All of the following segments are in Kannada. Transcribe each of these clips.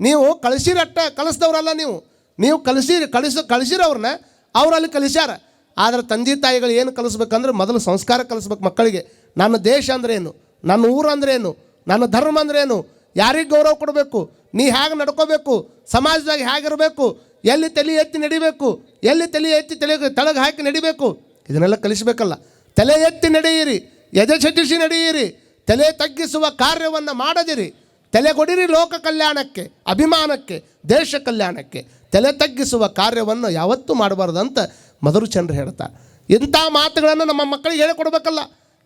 ನೀವು ಕಳಿಸಿರಟ್ಟ ಕಳಿಸ್ದವ್ರಲ್ಲ ನೀವು. ನೀವು ಕಲಿಸಿ ಕಳಿಸ, ಕಳಿಸಿರವ್ರನ್ನ ಅವರಲ್ಲಿ ಕಲಿಸ್ಯಾರ ಆದರೆ ತಂದೆ ತಾಯಿಗಳು ಏನು ಕಲಿಸ್ಬೇಕಂದ್ರೆ ಮೊದಲು ಸಂಸ್ಕಾರ ಕಲಿಸ್ಬೇಕು ಮಕ್ಕಳಿಗೆ. ನನ್ನ ದೇಶ ಅಂದ್ರೇನು ನನ್ನ ಊರು ಅಂದ್ರೇನು ನನ್ನ ಧರ್ಮ ಅಂದ್ರೇನು ಯಾರಿಗೆ ಗೌರವ ಕೊಡಬೇಕು? ನೀ ಹೇಗೆ ನಡ್ಕೋಬೇಕು? ಸಮಾಜದಾಗ ಹೇಗಿರಬೇಕು? ಎಲ್ಲಿ ತಲೆ ಎತ್ತಿ ನಡಿಬೇಕು? ಎಲ್ಲಿ ತಲೆ ಎತ್ತಿ ತಲೆ, ತಳಗೆ ಹಾಕಿ ನಡಿಬೇಕು? ಇದನ್ನೆಲ್ಲ ಕಲಿಸ್ಬೇಕಲ್ಲ. ತಲೆ ಎತ್ತಿ ನಡೆಯಿರಿ. ಎದೆ ಚಟಿಸಿ ನಡೆಯಿರಿ. ತಲೆ ತಗ್ಗಿಸುವ ಕಾರ್ಯವನ್ನು ಮಾಡದಿರಿ. ತಲೆಗೊಡಿರಿ ಲೋಕ ಕಲ್ಯಾಣಕ್ಕೆ ಅಭಿಮಾನಕ್ಕೆ ದೇಶ ಕಲ್ಯಾಣಕ್ಕೆ ತಲೆ ತಗ್ಗಿಸುವ ಕಾರ್ಯವನ್ನು ಯಾವತ್ತೂ ಮಾಡಬಾರ್ದಂತ ಮಧುರಚಂದ್ರ ಹೇಳ್ತಾರೆ ಇಂಥ ಮಾತುಗಳನ್ನು ನಮ್ಮ ಮಕ್ಕಳಿಗೆ ಹೇಳಿಕೊಡ್ಬೇಕಲ್ಲ.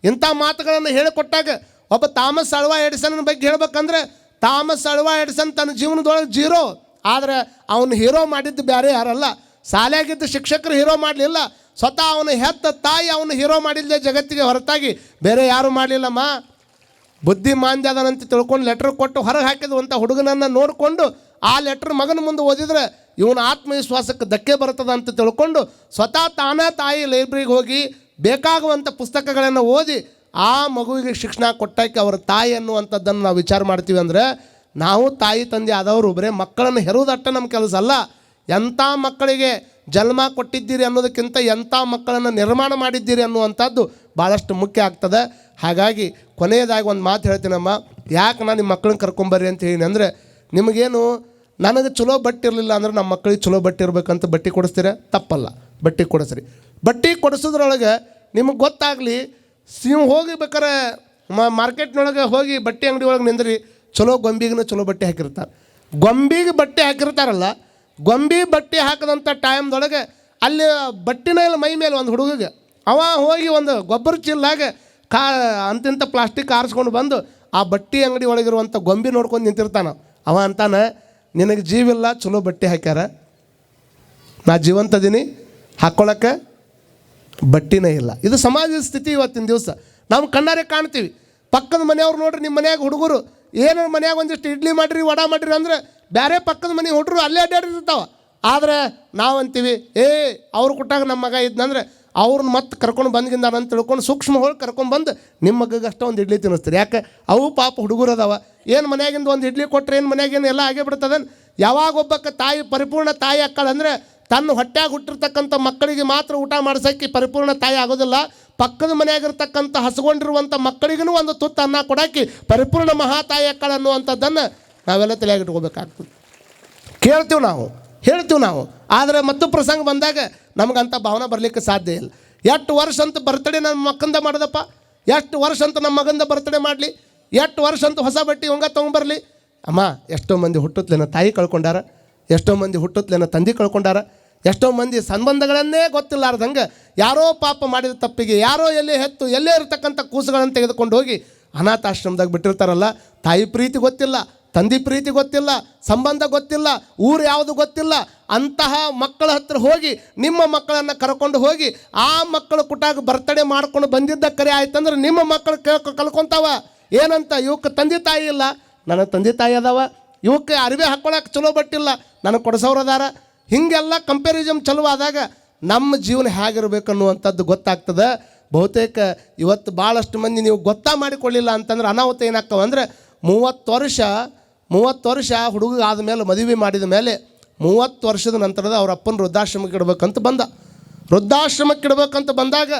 ಇಂಥ ಮಾತುಗಳನ್ನು ಹೇಳಿಕೊಟ್ಟಾಗ ಒಬ್ಬ ತಾಮಸ್ ಅಳ್ವಾ ಎಡಿಸನ್ ಬಗ್ಗೆ ಹೇಳ್ಬೇಕಂದ್ರೆ, ತಾಮಸ್ ಅಳ್ವಾ ಎಡಿಸನ್ ತನ್ನ ಜೀವನದೊಳಗೆ ಜೀರೋ. ಆದರೆ ಅವನು ಹೀರೋ ಮಾಡಿದ್ದು ಬೇರೆ ಯಾರಲ್ಲ. ಶಾಲೆಯಾಗಿದ್ದ ಶಿಕ್ಷಕರು ಹೀರೋ ಮಾಡಲಿಲ್ಲ. ಸ್ವತಃ ಅವನು ಹೆತ್ತ ತಾಯಿ ಅವನು ಹೀರೋ ಮಾಡಿಲ್ಲದೆ ಜಗತ್ತಿಗೆ ಹೊರತಾಗಿ ಬೇರೆ ಯಾರು ಮಾಡಲಿಲ್ಲಮ್ಮ? ಬುದ್ಧಿ ಮಾಂದ್ಯ ಅದನಂತ ತಿಳ್ಕೊಂಡು ಲೆಟ್ರ್ ಕೊಟ್ಟು ಹೊರಗೆ ಹಾಕಿದಂಥ ಹುಡುಗನನ್ನು ನೋಡಿಕೊಂಡು ಆ ಲೆಟ್ರ್ ಮಗನ ಮುಂದೆ ಓದಿದ್ರೆ ಇವನ ಆತ್ಮವಿಶ್ವಾಸಕ್ಕೆ ಧಕ್ಕೆ ಬರ್ತದ ಅಂತ ತಿಳ್ಕೊಂಡು ಸ್ವತಃ ತಾನೇ ತಾಯಿ ಲೈಬ್ರರಿಗೆ ಹೋಗಿ ಬೇಕಾಗುವಂಥ ಪುಸ್ತಕಗಳನ್ನು ಓದಿ ಆ ಮಗುವಿಗೆ ಶಿಕ್ಷಣ ಕೊಟ್ಟಾಕಿ ಅವರ ತಾಯಿ ಅನ್ನುವಂಥದ್ದನ್ನು ನಾವು ವಿಚಾರ ಮಾಡ್ತೀವಿ ಅಂದರೆ ನಾವು ತಾಯಿ ತಂದೆ ಆದವರು ಬರೇ ಮಕ್ಕಳನ್ನು ಹೆರುವುದಟ್ಟ ನಮ್ಮ ಕೆಲಸ ಅಲ್ಲ. ಎಂಥ ಮಕ್ಕಳಿಗೆ ಜನ್ಮ ಕೊಟ್ಟಿದ್ದೀರಿ ಅನ್ನೋದಕ್ಕಿಂತ ಎಂಥ ಮಕ್ಕಳನ್ನು ನಿರ್ಮಾಣ ಮಾಡಿದ್ದೀರಿ ಅನ್ನುವಂಥದ್ದು ಭಾಳಷ್ಟು ಮುಖ್ಯ ಆಗ್ತದೆ. ಹಾಗಾಗಿ ಕೊನೆಯದಾಗಿ ಒಂದು ಮಾತು ಹೇಳ್ತೀನಮ್ಮ. ಯಾಕೆ ನಾನು ನಿಮ್ಮ ಮಕ್ಕಳನ್ನ ಕರ್ಕೊಂಬರ್ರಿ ಅಂತ ಹೇಳಿ ಅಂದರೆ, ನಿಮಗೇನು ನನಗೆ ಚಲೋ ಬಟ್ಟೆ ಇರಲಿಲ್ಲ ಅಂದ್ರೆ ನಮ್ಮ ಮಕ್ಕಳಿಗೆ ಚಲೋ ಬಟ್ಟೆ ಇರಬೇಕಂತ ಬಟ್ಟೆ ಕೊಡಿಸ್ತೀರ? ತಪ್ಪಲ್ಲ. ಬಟ್ಟೆ ಕೊಡಿಸ್ರಿ ಬಟ್ಟೆ ಕೊಡಿಸೋದ್ರೊಳಗೆ ನಿಮಗೆ ಗೊತ್ತಾಗಲಿ, ನೀವು ಹೋಗಿ ಬೇಕಾರೆ ಮಾರ್ಕೆಟ್ನೊಳಗೆ ಹೋಗಿ ಬಟ್ಟೆ ಅಂಗಡಿ ಒಳಗೆ ನಿಂದ್ರಿ, ಚಲೋ ಗೊಂಬಿಗೂ ಚಲೋ ಬಟ್ಟೆ ಹಾಕಿರ್ತಾರೆ. ಗೊಂಬಿಗೆ ಬಟ್ಟೆ ಹಾಕಿರ್ತಾರಲ್ಲ ಗೊಂಬಿ ಬಟ್ಟೆ ಹಾಕದಂಥ ಟೈಮ್ದೊಳಗೆ ಅಲ್ಲಿ ಬಟ್ಟಿನ ಮೈ ಮೇಲೆ ಒಂದು ಹುಡುಗಿಗೆ, ಅವ ಹೋಗಿ ಒಂದು ಗೊಬ್ಬರ ಚೀಲ್ದಾಗ ಕಾ ಅಂತಿಂತ ಪ್ಲಾಸ್ಟಿಕ್ ಆರಿಸ್ಕೊಂಡು ಬಂದು ಆ ಬಟ್ಟೆ ಅಂಗಡಿ ಒಳಗಿರುವಂಥ ಗೊಂಬೆ ನೋಡ್ಕೊಂಡು ನಿಂತಿರ್ತಾನ. ಅವ ಅಂತಾನೆ, ನಿನಗೆ ಜೀವಿಲ್ಲ, ಚಲೋ ಬಟ್ಟೆ ಹಾಕ್ಯಾರ. ನಾ ಜೀವಂತದೀನಿ ಹಾಕ್ಕೊಳಕ್ಕೆ ಬಟ್ಟಿನೇ ಇಲ್ಲ. ಇದು ಸಮಾಜದ ಸ್ಥಿತಿ ಇವತ್ತಿನ ದಿವಸ. ನಾವು ಕಣ್ಣಾರೆ ಕಾಣ್ತೀವಿ. ಪಕ್ಕದ ಮನೆಯವ್ರು ನೋಡ್ರಿ ನಿಮ್ಮ ಮನ್ಯಾಗ ಹುಡುಗರು, ಏನೋ ಮನ್ಯಾಗ ಒಂದಿಷ್ಟು ಇಡ್ಲಿ ಮಾಡಿರಿ, ವಡಾ ಮಾಡಿರಿ ಅಂದ್ರೆ ಬೇರೆ ಪಕ್ಕದ ಮನೆ ಹುಡುಗರು ಅಲ್ಲೇ ಅಡ್ಡಾಡಿರ್ತಾವೆ ಆದರೆ ನಾವು ಅಂತೀವಿ ಏ, ಅವ್ರು ಕೊಟ್ಟಾಗ ನಮ್ಮ ಮಗ ಇದ್ನಂದ್ರೆ ಅವ್ರನ್ನ ಮತ್ತೆ ಕರ್ಕೊಂಡು ಅಂತ ತಿಳ್ಕೊಂಡು ಸೂಕ್ಷ್ಮ ಹೋಗಿ ಕರ್ಕೊಂಡು ಬಂದು ನಿಮ್ಮ ಮಗಗೆ ಅಷ್ಟೇ ಒಂದು ಇಡ್ಲಿ ತಿನ್ನಿಸ್ತಾರೆ. ಯಾಕೆ? ಅವು ಪಾಪ ಹುಡುಗರು ಅದಾವ. ಏನು ಮನ್ಯಾಗಿಂದ ಒಂದು ಇಡ್ಲಿ ಕೊಟ್ಟರೆ ಏನು ಮನ್ಯಾಗೇನು ಎಲ್ಲ ಆಗೇ ಬಿಡ್ತದ? ಯಾವಾಗ ಒಬ್ಬಕ್ಕೆ ತಾಯಿ ಪರಿಪೂರ್ಣ ತಾಯಿ ಅಕ್ಕಳಂದರೆ ತನ್ನ ಹೊಟ್ಟೆಗೆ ಹುಟ್ಟಿರ್ತಕ್ಕಂಥ ಮಕ್ಕಳಿಗೆ ಮಾತ್ರ ಊಟ ಮಾಡ್ಸೋಕ್ಕೆ ಪರಿಪೂರ್ಣ ತಾಯಿ ಆಗೋದಿಲ್ಲ. ಪಕ್ಕದ ಮನೆಯಾಗಿರ್ತಕ್ಕಂಥ ಹಸ್ಕೊಂಡಿರುವಂಥ ಮಕ್ಕಳಿಗೂ ಒಂದು ತುತ್ತು ಅನ್ನ ಕೊಡೋಕ್ಕೆ ಪರಿಪೂರ್ಣ ಮಹಾತಾಯಿ ಅಕ್ಕಳು ಅನ್ನುವಂಥದ್ದನ್ನು ನಾವೆಲ್ಲ ತಲೆಯಾಗಿಟ್ಕೋಬೇಕಾಗ್ತದೆ ಕೇಳ್ತೀವಿ ನಾವು. ಹೇಳ್ತೀವಿ ನಾವು. ಆದರೆ ಮತ್ತು ಪ್ರಸಂಗ ಬಂದಾಗ ನಮಗಂಥ ಭಾವನೆ ಬರಲಿಕ್ಕೆ ಸಾಧ್ಯ ಇಲ್ಲ. ಎಷ್ಟು ವರ್ಷ ಅಂತ ಬರ್ತಡೇ ನಮ್ಮ ಮಕ್ಕಂದ ಮಾಡಿದಪ್ಪ? ಎಷ್ಟು ವರ್ಷ ಅಂತ ನಮ್ಮ ಮಗಂದ ಬರ್ತಡೇ ಮಾಡಲಿ? ಎಷ್ಟು ವರ್ಷ ಅಂತ ಹೊಸ ಬಟ್ಟೆ ಹಂಗ ತೊಗೊಂಬರ್ಲಿ? ಅಮ್ಮ, ಎಷ್ಟೋ ಮಂದಿ ಹುಟ್ಟುತ್ತಲೇನ ತಾಯಿ ಕಳ್ಕೊಂಡಾರ, ಎಷ್ಟೋ ಮಂದಿ ಹುಟ್ಟುತ್ತಲೇನ ತಂದೆ ಕಳ್ಕೊಂಡಾರ, ಎಷ್ಟೋ ಮಂದಿ ಸಂಬಂಧಗಳನ್ನೇ ಗೊತ್ತಿಲ್ಲಾರ್ದಂಗೆ ಯಾರೋ ಪಾಪ ಮಾಡಿದ ತಪ್ಪಿಗೆ, ಯಾರೋ ಎಲ್ಲಿ ಹೆತ್ತು, ಎಲ್ಲೇ ಇರತಕ್ಕಂಥ ಕೂಸುಗಳನ್ನು ತೆಗೆದುಕೊಂಡು ಹೋಗಿ ಅನಾಥಾಶ್ರಮದಾಗ ಬಿಟ್ಟಿರ್ತಾರಲ್ಲ, ತಾಯಿ ಪ್ರೀತಿ ಗೊತ್ತಿಲ್ಲ ತಂದೆ ಪ್ರೀತಿ ಗೊತ್ತಿಲ್ಲ, ಸಂಬಂಧ ಗೊತ್ತಿಲ್ಲ, ಊರು ಯಾವುದು ಗೊತ್ತಿಲ್ಲ, ಅಂತಹ ಮಕ್ಕಳ ಹತ್ರ ಹೋಗಿ, ನಿಮ್ಮ ಮಕ್ಕಳನ್ನು ಕರ್ಕೊಂಡು ಹೋಗಿ, ಆ ಮಕ್ಕಳು ಕುಟಾಗ ಬರ್ತಡೆ ಮಾಡ್ಕೊಂಡು ಬಂದಿದ್ದ ಕರೆ ಆಯ್ತಂದ್ರೆ ನಿಮ್ಮ ಮಕ್ಕಳು ಕೇಳ್ಕೊ, ಕಲ್ಕೊಂತಾವ. ಏನಂತ ಇವಕ್ಕೆ ತಂದೆ ತಾಯಿ ಇಲ್ಲ. ನನ್ನ ತಂದೆ ತಾಯಿ ಅದಾವ. ಇವಕ್ಕೆ ಅರಿವೆ ಹಾಕ್ಕೊಳಕ್ಕೆ ಚಲೋ ಬಟ್ಟಿಲ್ಲ. ನನಗೆ ಕೊಡಿಸೋರು ಅದಾರ. ಹೀಗೆಲ್ಲ ಕಂಪ್ಯಾರಿಸಮ್ ಚಲೋ ಆದಾಗ ನಮ್ಮ ಜೀವನ ಹೇಗಿರ್ಬೇಕು ಅನ್ನುವಂಥದ್ದು ಗೊತ್ತಾಗ್ತದೆ. ಬಹುತೇಕ ಇವತ್ತು ಭಾಳಷ್ಟು ಮಂದಿ ನೀವು ಗೊತ್ತಾ ಮಾಡಿಕೊಳ್ಳಿಲ್ಲ ಅಂತಂದ್ರೆ ಅನಾಹುತ ಏನಾಗ್ತವೆ ಅಂದರೆ ಮೂವತ್ತು ವರ್ಷ ಮೂವತ್ತು ವರ್ಷ ಹುಡುಗ ಆದಮೇಲೆ ಮದುವೆ ಮಾಡಿದ ಮೇಲೆ ಮೂವತ್ತು ವರ್ಷದ ನಂತರದ ಅವ್ರ ಅಪ್ಪನ ವೃದ್ಧಾಶ್ರಮಕ್ಕೆ ಇಡಬೇಕಂತ ಬಂದ. ವೃದ್ಧಾಶ್ರಮಕ್ಕೆ ಇಡಬೇಕಂತ ಬಂದಾಗ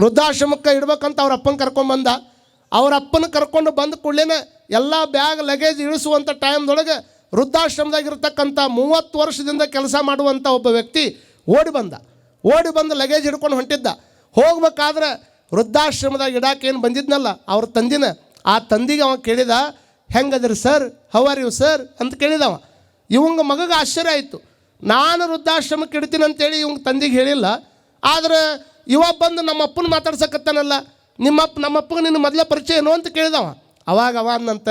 ವೃದ್ಧಾಶ್ರಮಕ್ಕೆ ಇಡ್ಬೇಕಂತ ಅವ್ರ ಅಪ್ಪನ ಕರ್ಕೊಂಬಂದ ಅವ್ರ ಅಪ್ಪನ ಕರ್ಕೊಂಡು ಬಂದ ಕೂಡಲೇ ಎಲ್ಲ ಬ್ಯಾಗ್ ಲಗೇಜ್ ಇಳಿಸುವಂಥ ಟೈಮ್ದೊಳಗೆ ವೃದ್ಧಾಶ್ರಮದಾಗ ಇರತಕ್ಕಂಥ ಮೂವತ್ತು ವರ್ಷದಿಂದ ಕೆಲಸ ಮಾಡುವಂಥ ಒಬ್ಬ ವ್ಯಕ್ತಿ ಓಡಿ ಬಂದ. ಓಡಿ ಬಂದು ಲಗೇಜ್ ಹಿಡ್ಕೊಂಡು ಹೊಂಟಿದ್ದ. ಹೋಗ್ಬೇಕಾದ್ರೆ ವೃದ್ಧಾಶ್ರಮದಾಗ ಇಡಾಕೇನು ಬಂದಿದ್ನಲ್ಲ, ಅವ್ರ ತಂದಿನ. ಆ ತಂದಿಗೆ ಅವ ಕೇಳಿದ ಹೆಂಗದ್ರಿ ಸರ್? ಹೌ ಆರ್ ಸರ್ ಅಂತ ಕೇಳಿದವ. ಇವಂಗ ಮಗಗೆ ಆಶ್ಚರ್ಯ ಆಯಿತು. ನಾನು ವೃದ್ಧಾಶ್ರಮಕ್ಕೆ ಇಡ್ತೀನಿ ಅಂತೇಳಿ ಇವಂಗ ತಂದೆಗೆ ಹೇಳಿಲ್ಲ. ಆದ್ರೆ ಇವ ಬಂದು ನಮ್ಮ ಅಪ್ಪನ ಮಾತಾಡ್ಸಕತ್ತಾನಲ್ಲ. ನಿಮ್ಮಪ್ಪ, ನಮ್ಮಪ್ಪಗೆ ನಿನ್ನ ಮೊದಲ ಪರಿಚಯ ಏನು ಅಂತ ಕೇಳಿದವ. ಅವಾಗ ಅವ ಅಂದಂತ,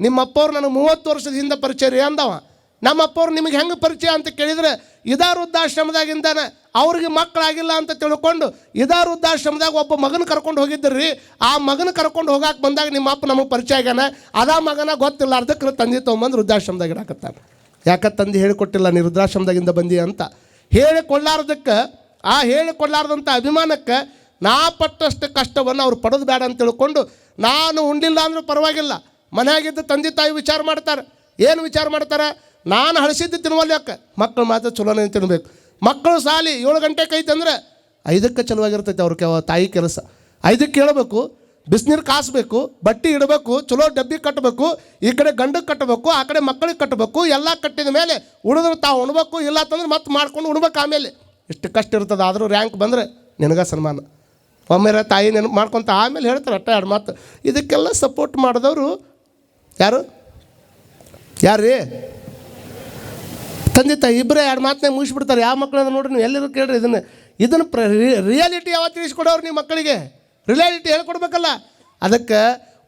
ನಿಮ್ಮಪ್ಪವ್ರು ನನಗೆ ಮೂವತ್ತು ವರ್ಷದ ಹಿಂದೆ ಪರಿಚಯ ರೀ ಅಂದವ. ನಮ್ಮಪ್ಪವ್ರು ನಿಮಗೆ ಹೆಂಗೆ ಪರಿಚಯ ಅಂತ ಕೇಳಿದ್ರೆ ಇದಾ ವೃದ್ಧಾಶ್ರಮದಾಗಿಂದಾನೆ ಅವ್ರಿಗೆ ಮಕ್ಕಳಾಗಿಲ್ಲ ಅಂತ ತಿಳ್ಕೊಂಡು ಇದಾ ವೃದ್ಧಾಶ್ರಮದಾಗ ಒಬ್ಬ ಮಗನ ಕರ್ಕೊಂಡು ಹೋಗಿದ್ರಿ ಆ ಮಗನ ಕರ್ಕೊಂಡು ಹೋಗಾಕ ಬಂದಾಗ ನಿಮ್ಮ ಅಪ್ಪ ನಮಗೆ ಪರಿಚಯ ಆಗ್ಯಾನ, ಅದಾ ಮಗನ ಗೊತ್ತಿಲ್ಲ ಅರ್ಧಕ್ಕೆ ತಂದೆ ತೊಗೊಂಬಂದು ವೃದ್ಧಾಶ್ರಮದಾಗ ಇಡಾಕತ್ತಾನೆ. ಯಾಕೆ ತಂದೆ ಹೇಳಿಕೊಟ್ಟಿಲ್ಲ, ನೀ ವೃದ್ಧಾಶ್ರಮದಾಗಿಂದ ಬಂದಿ ಅಂತ. ಹೇಳಿಕೊಳ್ಳಾರ್ದಕ್ಕೆ ಆ ಹೇಳಿಕೊಳ್ಳಾರ್ದಂಥ ಅಭಿಮಾನಕ್ಕೆ ನಾ ಪಟ್ಟಷ್ಟು ಕಷ್ಟವನ್ನು ಅವ್ರು ಪಡೋದು ಬೇಡ ಅಂತ ತಿಳ್ಕೊಂಡು, ನಾನು ಉಂಡಿಲ್ಲ ಅಂದರೂ ಪರವಾಗಿಲ್ಲ, ಮನೆಯಾಗಿದ್ದ ತಂದೆ ತಾಯಿ ವಿಚಾರ ಮಾಡ್ತಾರೆ. ಏನು ವಿಚಾರ ಮಾಡ್ತಾರೆ? ನಾನು ಹಳಸಿದ್ದು ತಿನ್ನುವಲ್ಲಿ ಯಾಕೆ? ಮಕ್ಕಳು ಮಾತ್ರ ಚಲೋನೇ ತಿನ್ನಬೇಕು ಮಕ್ಕಳು ಸಾಲಿ ಏಳು ಗಂಟೆಗೆ ಐತೆ ಅಂದ್ರೆ ಐದಕ್ಕೆ ಚಲುವಾಗಿರ್ತೈತೆ ಅವ್ರ ಕೆವ ತಾಯಿ ಕೆಲಸ. ಐದಕ್ಕೆ ಹೇಳಬೇಕು ಬಿಸಿನೀರು ಕಾಸಬೇಕು, ಬಟ್ಟೆ ಇಡಬೇಕು, ಚಲೋ ಡಬ್ಬಿ ಕಟ್ಟಬೇಕು, ಈ ಕಡೆ ಗಂಡಕ್ಕೆ ಕಟ್ಟಬೇಕು, ಆ ಕಡೆ ಮಕ್ಕಳಿಗೆ ಕಟ್ಟಬೇಕು, ಎಲ್ಲ ಕಟ್ಟಿದ ಮೇಲೆ ಉಳಿದ್ರೆ ತಾವು ಉಣ್ಬೇಕು, ಇಲ್ಲ ಅಂತಂದ್ರೆ ಮತ್ತೆ ಮಾಡ್ಕೊಂಡು ಉಣ್ಬೇಕು ಆಮೇಲೆ. ಇಷ್ಟು ಕಷ್ಟ ಇರ್ತದೆ, ಆದರೂ ರ್ಯಾಂಕ್ ಬಂದರೆ ನಿನಗೆ ಸನ್ಮಾನ. ಒಮ್ಮೆರ ತಾಯಿ ನೆನಪು ಮಾಡ್ಕೊತ ಆಮೇಲೆ ಹೇಳ್ತಾರೆ ಅಟ್ಟ ಎರಡು ಮಾತು. ಇದಕ್ಕೆಲ್ಲ ಸಪೋರ್ಟ್ ಮಾಡಿದವರು ಯಾರು? ಯಾರು ರೀ ತಂದೆ ತಾಯಿ ಇಬ್ಬರೇ ಎರಡು ಮಾತನ್ನ ಮುಗಿಸ್ಬಿಡ್ತಾರೆ. ಯಾವ ಮಕ್ಕಳು ನೋಡ್ರಿ ನೀವು ಎಲ್ಲರೂ ಕೇಳ್ರಿ ಇದನ್ನು. ಇದನ್ನು ಪ್ರ ರಿಯಾಲಿಟಿ ಯಾವಾಗ ತಿಳಿಸ್ಕೊಡೋರು ನಿಮ್ಮ ಮಕ್ಕಳಿಗೆ? ರಿಯಾಲಿಟಿ ಹೇಳ್ಕೊಡ್ಬೇಕಲ್ಲ. ಅದಕ್ಕೆ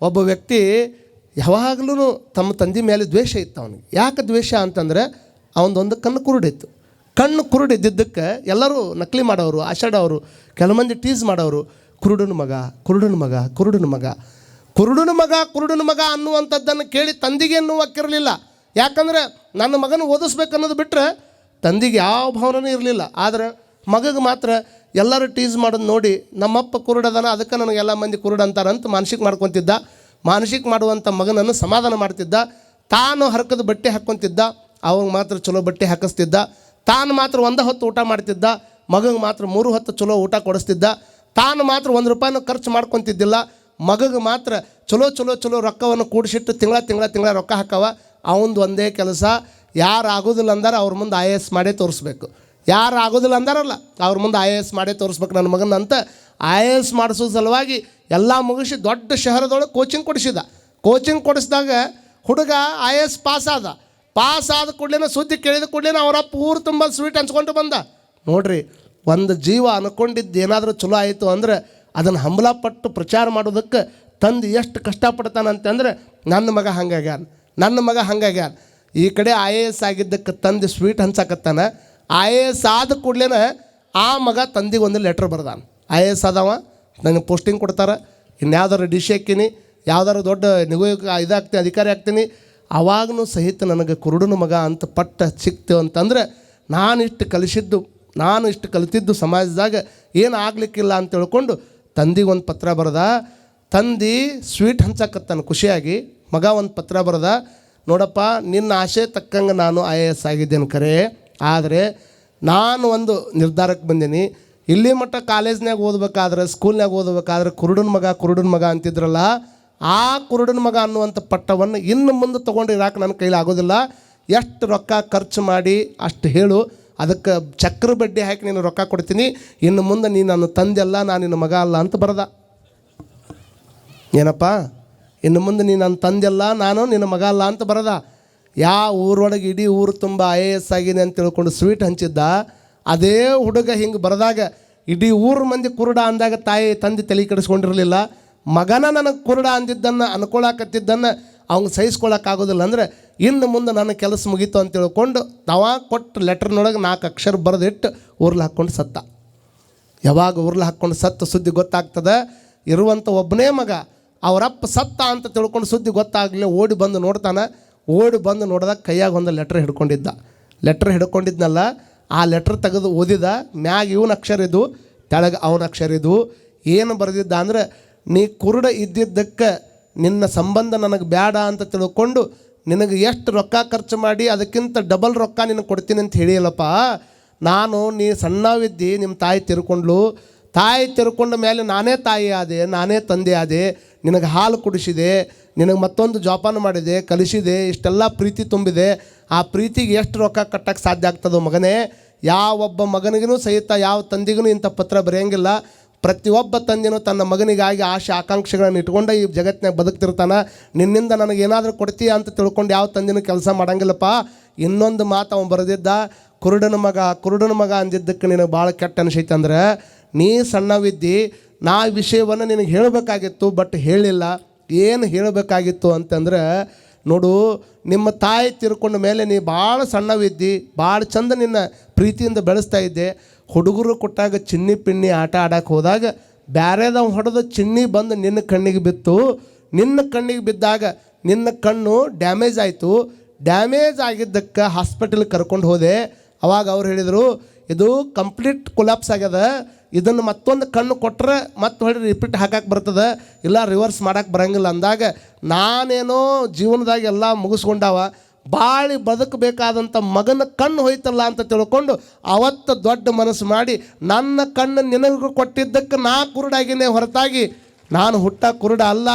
ಒಬ್ಬ ವ್ಯಕ್ತಿ ಯಾವಾಗಲೂ ತಮ್ಮ ತಂದೆ ಮೇಲೆ ದ್ವೇಷ ಇತ್ತು ಅವನಿಗೆ. ಯಾಕೆ ದ್ವೇಷ ಅಂತಂದ್ರೆ ಅವನದೊಂದು ಕಣ್ಣು ಕುರುಡಿತ್ತು. ಕಣ್ಣು ಕುರುಡಿದ್ದಕ್ಕೆ ಎಲ್ಲರೂ ನಕಲಿ ಮಾಡೋರು ಕೆಲವು ಮಂದಿ ಟೀಸ್ ಮಾಡೋರು, ಕುರುಡನ ಮಗ ಕುರುಡನ ಮಗ ಕುರುಡನ ಮಗ. ಕುರುಡನ ಮಗ ಕುರುಡನ ಮಗ ಅನ್ನುವಂಥದ್ದನ್ನು ಕೇಳಿ ತಂದಿಗೆ ನೋವಾಗಿರಲಿಲ್ಲ ಯಾಕಂದ್ರೆ ನನ್ನ ಮಗನ ಓದಿಸ್ಬೇಕು ಅನ್ನೋದು ಬಿಟ್ಟರೆ ತಂದೆಗೆ ಯಾವ ಭಾವನೆನೂ ಇರಲಿಲ್ಲ. ಆದರೆ ಮಗಗೆ ಮಾತ್ರ ಎಲ್ಲರೂ ಟೀಸ್ ಮಾಡೋದು ನೋಡಿ ನಮ್ಮಪ್ಪ ಕುರುಡದನ, ಅದಕ್ಕೆ ನನಗೆ ಎಲ್ಲ ಮಂದಿ ಕುರುಡ ಅಂತಾರಂತ ಮಾನಸಿಕ ಮಾಡ್ಕೊತಿದ್ದ. ಮಾನಸಿಕ ಮಾಡುವಂಥ ಮಗನನ್ನು ಸಮಾಧಾನ ಮಾಡ್ತಿದ್ದ. ತಾನು ಹರಕದ ಬಟ್ಟೆ ಹಾಕ್ಕೊತಿದ್ದ. ಅವಾಗ ಮಾತ್ರ ಚಲೋ ಬಟ್ಟೆ ಹಾಕಿಸ್ತಿದ್ದ. ತಾನು ಮಾತ್ರ ಒಂದು ಹೊತ್ತು ಊಟ ಮಾಡ್ತಿದ್ದ. ಮಗಗೆ ಮಾತ್ರ ಮೂರು ಹೊತ್ತು ಚಲೋ ಊಟ ಕೊಡಿಸ್ತಿದ್ದ. ತಾನು ಮಾತ್ರ ಒಂದು ರೂಪಾಯಿನೂ ಖರ್ಚು ಮಾಡ್ಕೊತಿದ್ದಿಲ್ಲ. ಮಗಗೆ ಮಾತ್ರ ಚಲೋ ಚಲೋ ಚಲೋ ರೊಕ್ಕವನ್ನು ಕೂಡಿಸಿಟ್ಟು ತಿಂಗಳ ತಿಂಗಳ ತಿಂಗಳ ರೊಕ್ಕ ಹಾಕವ. ಅವಂದು ಒಂದೇ ಕೆಲಸ ಯಾರು ಆಗೋದಿಲ್ಲ ಅಂದ್ರೆ ಅವ್ರ ಮುಂದೆ ಐ ಎ ಎಸ್ ಮಾಡೇ ತೋರಿಸ್ಬೇಕು. ಯಾರು ಆಗೋದಿಲ್ಲ ಅಂದಾರಲ್ಲ, ಅವ್ರ ಮುಂದೆ ಐ ಎ ಎಸ್ ಮಾಡೇ ತೋರಿಸ್ಬೇಕು ನನ್ನ ಮಗನ ಅಂತ ಐ ಎ ಎಸ್ ಮಾಡಿಸೋ ಸಲುವಾಗಿ ಎಲ್ಲ ಮುಗಿಸಿ ದೊಡ್ಡ ಶಹರದೊಳಗೆ ಕೋಚಿಂಗ್ ಕೊಡಿಸಿದ. ಕೋಚಿಂಗ್ ಕೊಡಿಸಿದಾಗ ಹುಡುಗ ಐ ಎ ಎಸ್ ಪಾಸ್ ಆದ. ಪಾಸ್ ಆದ ಕೂಡಲೇ ಸುದ್ದಿ ಕೇಳಿದ ಕೂಡಲೇ ಅವರ ಪೂರ್ ತುಂಬ ಸ್ವೀಟ್ ಹಂಚ್ಕೊಂಡು ಬಂದ. ನೋಡ್ರಿ, ಒಂದು ಜೀವ ಅನ್ಕೊಂಡಿದ್ದು ಏನಾದರೂ ಚಲೋ ಆಯಿತು ಅಂದ್ರೆ ಅದನ್ನು ಹಂಬಲಪಟ್ಟು ಪ್ರಚಾರ ಮಾಡೋದಕ್ಕೆ ತಂದು ಎಷ್ಟು ಕಷ್ಟಪಡ್ತಾನಂತಂದರೆ ನನ್ನ ಮಗ ಹಂಗಾಗ್ಯಾನ ನನ್ನ ಮಗ ಹಂಗಾಗ್ಯಾನ. ಈ ಕಡೆ ಐ ಎ ಎಸ್ ಆಗಿದ್ದಕ್ಕೆ ತಂದು ಸ್ವೀಟ್ ಹಂಚಾಕತ್ತಾನೆ ಐ ಎ ಎಸ್ ಆದ ಕೂಡಲೇ ಆ ಮಗ ತಂದಿಗೆ ಒಂದು ಲೆಟ್ರ್ ಬರ್ದಾನ. ಐ ಎ ಎಸ್ ಆದವ ನನಗೆ ಪೋಸ್ಟಿಂಗ್ ಕೊಡ್ತಾರೆ. ಇನ್ಯಾವ್ದಾರು ಡಿಶ್ ಹಾಕ್ತೀನಿ ಯಾವ್ದಾರು ದೊಡ್ಡ ನಿಗೋ ಇದಾಗ್ತೀನಿ ಅಧಿಕಾರಿ ಆಗ್ತೀನಿ. ಅವಾಗೂ ಸಹಿತ ನನಗೆ ಕುರುಡನ ಮಗ ಅಂತ ಪಟ್ಟ ಸಿಕ್ತು ಅಂತಂದ್ರೆ ನಾನು ಇಷ್ಟು ಕಲಿಸಿದ್ದು, ನಾನು ಇಷ್ಟು ಕಲಿತಿದ್ದು ಸಮಾಜದಾಗ ಏನು ಆಗಲಿಕ್ಕಿಲ್ಲ ಅಂತ ತಿಳ್ಕೊಂಡು ತಂದಿಗೆ ಒಂದು ಪತ್ರ ಬರೆದ. ತಂದಿ ಸ್ವೀಟ್ ಹಂಚಕತ್ತಾನ ಖುಷಿಯಾಗಿ. ಮಗ ಒಂದು ಪತ್ರ ಬರೆದ, ನೋಡಪ್ಪ, ನಿನ್ನ ಆಸೆ ತಕ್ಕಂಗೆ ನಾನು ಐ ಎ ಎಸ್ ಆಗಿದ್ದೇನೆ ಕರೆ. ಆದರೆ ನಾನು ಒಂದು ನಿರ್ಧಾರಕ್ಕೆ ಬಂದೀನಿ. ಇಲ್ಲಿ ಮಟ್ಟ ಕಾಲೇಜ್ನಾಗ ಓದ್ಬೇಕಾದ್ರೆ ಸ್ಕೂಲ್ನಾಗ ಓದ್ಬೇಕಾದ್ರೆ ಕುರುಡನ ಮಗ ಕುರುಡನ ಮಗ ಅಂತಿದ್ರಲ್ಲ, ಆ ಕುರುಡನ ಮಗ ಅನ್ನುವಂಥ ಪಟ್ಟವನ್ನು ಇನ್ನು ಮುಂದೆ ತೊಗೊಂಡು ಇರಾಕೆ ನನ್ನ ಕೈಲಿ ಆಗೋದಿಲ್ಲ. ಎಷ್ಟು ರೊಕ್ಕ ಖರ್ಚು ಮಾಡಿ ಅಷ್ಟು ಹೇಳು. ಅದಕ್ಕೆ ಚಕ್ರ ಬಡ್ಡಿ ಹಾಕಿ ನೀನು ರೊಕ್ಕ ಕೊಡ್ತೀನಿ. ಇನ್ನು ಮುಂದೆ ನೀನು ನನ್ನ ತಂದೆಲ್ಲ ನಾನು ನಿನ್ನ ಮಗ ಅಲ್ಲ ಅಂತ ಬರದ. ಏನಪ್ಪ? ಇನ್ನು ಮುಂದೆ ನೀನು ನನ್ನ ತಂದೆಲ್ಲ ನಾನು ನಿನ್ನ ಮಗ ಅಲ್ಲ ಅಂತ ಬರದ. ಯಾವ ಊರೊಳಗೆ ಇಡೀ ಊರು ತುಂಬ ಐ ಎ ಎಸ್ ಆಗಿದೆ ಅಂತ ತಿಳ್ಕೊಂಡು ಸ್ವೀಟ್ ಹಂಚಿದ್ದ. ಅದೇ ಹುಡುಗ ಹಿಂಗೆ ಬರೆದಾಗ ಇಡೀ ಊರು ಮಂದಿ ಕುರುಡ ಅಂದಾಗ ತಾಯಿ, ತಂದೆ ತಲೆ ಕೆಡಿಸ್ಕೊಂಡಿರಲಿಲ್ಲ. ಮಗನ ನನಗೆ ಕುರುಡ ಅಂದಿದ್ದನ್ನು ಅನ್ಕೊಳಕತ್ತಿದ್ದನ್ನು ಅವ್ನು ಸಹಿಸ್ಕೊಳಕ್ಕಾಗೋದಿಲ್ಲ ಅಂದರೆ ಇನ್ನು ಮುಂದೆ ನನ್ನ ಕೆಲಸ ಮುಗೀತು ಅಂತ ತಿಳ್ಕೊಂಡು ತಾವ ಕೊಟ್ಟು ಲೆಟ್ರ್ನೊಳಗೆ ನಾಲ್ಕು ಅಕ್ಷರ ಬರೆದಿಟ್ಟು ಊರ್ಲ ಹಾಕ್ಕೊಂಡು ಸತ್ತ. ಯಾವಾಗ ಊರ್ಲ ಹಾಕ್ಕೊಂಡು ಸತ್ತ ಸುದ್ದಿ ಗೊತ್ತಾಗ್ತದೆ? ಇರುವಂಥ ಒಬ್ಬನೇ ಮಗ ಅವರಪ್ಪ ಸತ್ತ ಅಂತ ತಿಳ್ಕೊಂಡು ಸುದ್ದಿ ಗೊತ್ತಾಗಲಿ ಓಡಿ ಬಂದು ನೋಡ್ತಾನೆ. ಓಡಿ ಬಂದು ನೋಡಿದಾಗ ಕೈಯಾಗ ಒಂದು ಲೆಟ್ರ್ ಹಿಡ್ಕೊಂಡಿದ್ದ. ಲೆಟ್ರ್ ಹಿಡ್ಕೊಂಡಿದ್ನಲ್ಲ, ಆ ಲೆಟ್ರ್ ತೆಗೆದು ಓದಿದ. ಮ್ಯಾಗ ಇವನ ಅಕ್ಷರ ಇದು, ತೆಳಗೆ ಅವನ ಅಕ್ಷರ ಇದು. ಏನು ಬರೆದಿದ್ದ ಅಂದ್ರೆ, ನೀ ಕುರುಡ ಇದ್ದಿದ್ದಕ್ಕೆ ನಿನ್ನ ಸಂಬಂಧ ನನಗೆ ಬೇಡ ಅಂತ ತಿಳ್ಕೊಂಡು ನಿನಗೆ ಎಷ್ಟು ರೊಕ್ಕ ಖರ್ಚು ಮಾಡಿ ಅದಕ್ಕಿಂತ ಡಬಲ್ ರೊಕ್ಕ ನಿನಗೆ ಕೊಡ್ತೀನಿ ಅಂತ ಹೇಳಿಯಲ್ಲಪ್ಪ. ನಾನು ನೀ ಸಣ್ಣವಿದ್ದಿ ನಿಮ್ಮ ತಾಯಿ ತಿರ್ಕೊಂಡ್ಲು ತಾಯಿ ತಿರ್ಕೊಂಡ ಮೇಲೆ ನಾನೇ ತಾಯಿ ಆದೆ, ನಾನೇ ತಂದೆ ಆದೆ. ನಿನಗೆ ಹಾಲು ಕುಡಿಸಿದೆ, ನಿನಗೆ ಮತ್ತೊಂದು ಜೋಪಾನ ಮಾಡಿದೆ, ಕಲಿಸಿದೆ, ಇಷ್ಟೆಲ್ಲ ಪ್ರೀತಿ ತುಂಬಿದೆ, ಆ ಪ್ರೀತಿಗೆ ಎಷ್ಟು ರೊಕ್ಕ ಕಟ್ಟಕ್ಕೆ ಸಾಧ್ಯ ಆಗ್ತದೋ ಮಗನೇ, ಯಾವೊಬ್ಬ ಮಗನಿಗೂ ಸಹಿತ, ಯಾವ ತಂದಿಗೂ ಇಂಥ ಪತ್ರ ಬರೆಯಂಗಿಲ್ಲ. ಪ್ರತಿಯೊಬ್ಬ ತಂದೆನೂ ತನ್ನ ಮಗನಿಗಾಗಿ ಆಶೆ, ಆಕಾಂಕ್ಷೆಗಳನ್ನು ಇಟ್ಕೊಂಡು ಈ ಜಗತ್ತಿನಾಗ ಬದುಕ್ತಿರ್ತಾನೆ. ನಿನ್ನಿಂದ ನನಗೆ ಏನಾದರೂ ಕೊಡ್ತೀಯ ಅಂತ ತಿಳ್ಕೊಂಡು ಯಾವ ತಂದಿನೂ ಕೆಲಸ ಮಾಡಂಗಿಲ್ಲಪ್ಪ. ಇನ್ನೊಂದು ಮಾತು ಅವನು ಬರೆದಿದ್ದ, ಕುರುಡನ ಮಗ ಕುರುಡನ ಮಗ ಅಂದಿದ್ದಕ್ಕೆ ನಿನಗೆ ಭಾಳ ಕೆಟ್ಟ ಅನಿಸೈತೆ ಅಂದರೆ, ನೀ ಸಣ್ಣವಿದ್ದಿ ನಾ ಈ ವಿಷಯವನ್ನು ನಿನಗೆ ಹೇಳಬೇಕಾಗಿತ್ತು ಬಟ್ ಹೇಳಿಲ್ಲ. ಏನು ಹೇಳಬೇಕಾಗಿತ್ತು ಅಂತಂದ್ರೆ, ನೋಡು, ನಿಮ್ಮ ತಾಯಿ ತಿರ್ಕೊಂಡ ಮೇಲೆ ನೀ ಭಾಳ ಸಣ್ಣವಿದ್ದಿ ಭಾಳ ಚಂದ ನಿನ್ನ ಪ್ರೀತಿಯಿಂದ ಬೆಳೆಸ್ತಾ ಇದ್ದೆ. ಹುಡುಗರು ಕೊಟ್ಟಾಗ ಚಿನ್ನಿ ಪಿನ್ನಿ ಆಟ ಆಡಕ್ಕೆ ಹೋದಾಗ ಬ್ಯಾರೆದವ್ ಹೊಡೆದು ಚಿನ್ನಿ ಬಂದು ನಿನ್ನ ಕಣ್ಣಿಗೆ ಬಿತ್ತು. ನಿನ್ನ ಕಣ್ಣಿಗೆ ಬಿದ್ದಾಗ ನಿನ್ನ ಕಣ್ಣು ಡ್ಯಾಮೇಜ್ ಆಯಿತು. ಡ್ಯಾಮೇಜ್ ಆಗಿದ್ದಕ್ಕೆ ಹಾಸ್ಪಿಟಲ್ಗೆ ಕರ್ಕೊಂಡು ಹೋದೆ. ಅವಾಗ ಅವ್ರು ಹೇಳಿದರು, ಇದು ಕಂಪ್ಲೀಟ್ ಕೊಲಾಪ್ಸ್ ಆಗ್ಯದ. ಇದನ್ನು ಮತ್ತೊಂದು ಕಣ್ಣು ಕೊಟ್ಟರೆ ಮತ್ತೆ ಹೊಳ್ಳಿ ರಿಪೀಟ್ ಹಾಕಕ್ಕೆ ಬರ್ತದೆ, ಇಲ್ಲ ರಿವರ್ಸ್ ಮಾಡಕ್ಕೆ ಬರಂಗಿಲ್ಲ ಅಂದಾಗ ನಾನೇನೋ ಜೀವನದಾಗ ಎಲ್ಲ ಮುಗಿಸ್ಕೊಂಡಾವ, ಬಾಳಿ ಬದುಕಬೇಕಾದಂಥ ಮಗನ ಕಣ್ಣು ಹೋಯ್ತಲ್ಲ ಅಂತ ತಿಳ್ಕೊಂಡು ಅವತ್ತು ದೊಡ್ಡ ಮನಸ್ಸು ಮಾಡಿ, ನನ್ನ ಕಣ್ಣು ನಿನಗೂ ಕೊಟ್ಟಿದ್ದಕ್ಕೆ ನಾ ಕುರುಡಾಗಿನೇ ಹೊರತಾಗಿ, ನಾನು ಹುಟ್ಟ ಕುರುಡ ಅಲ್ಲ.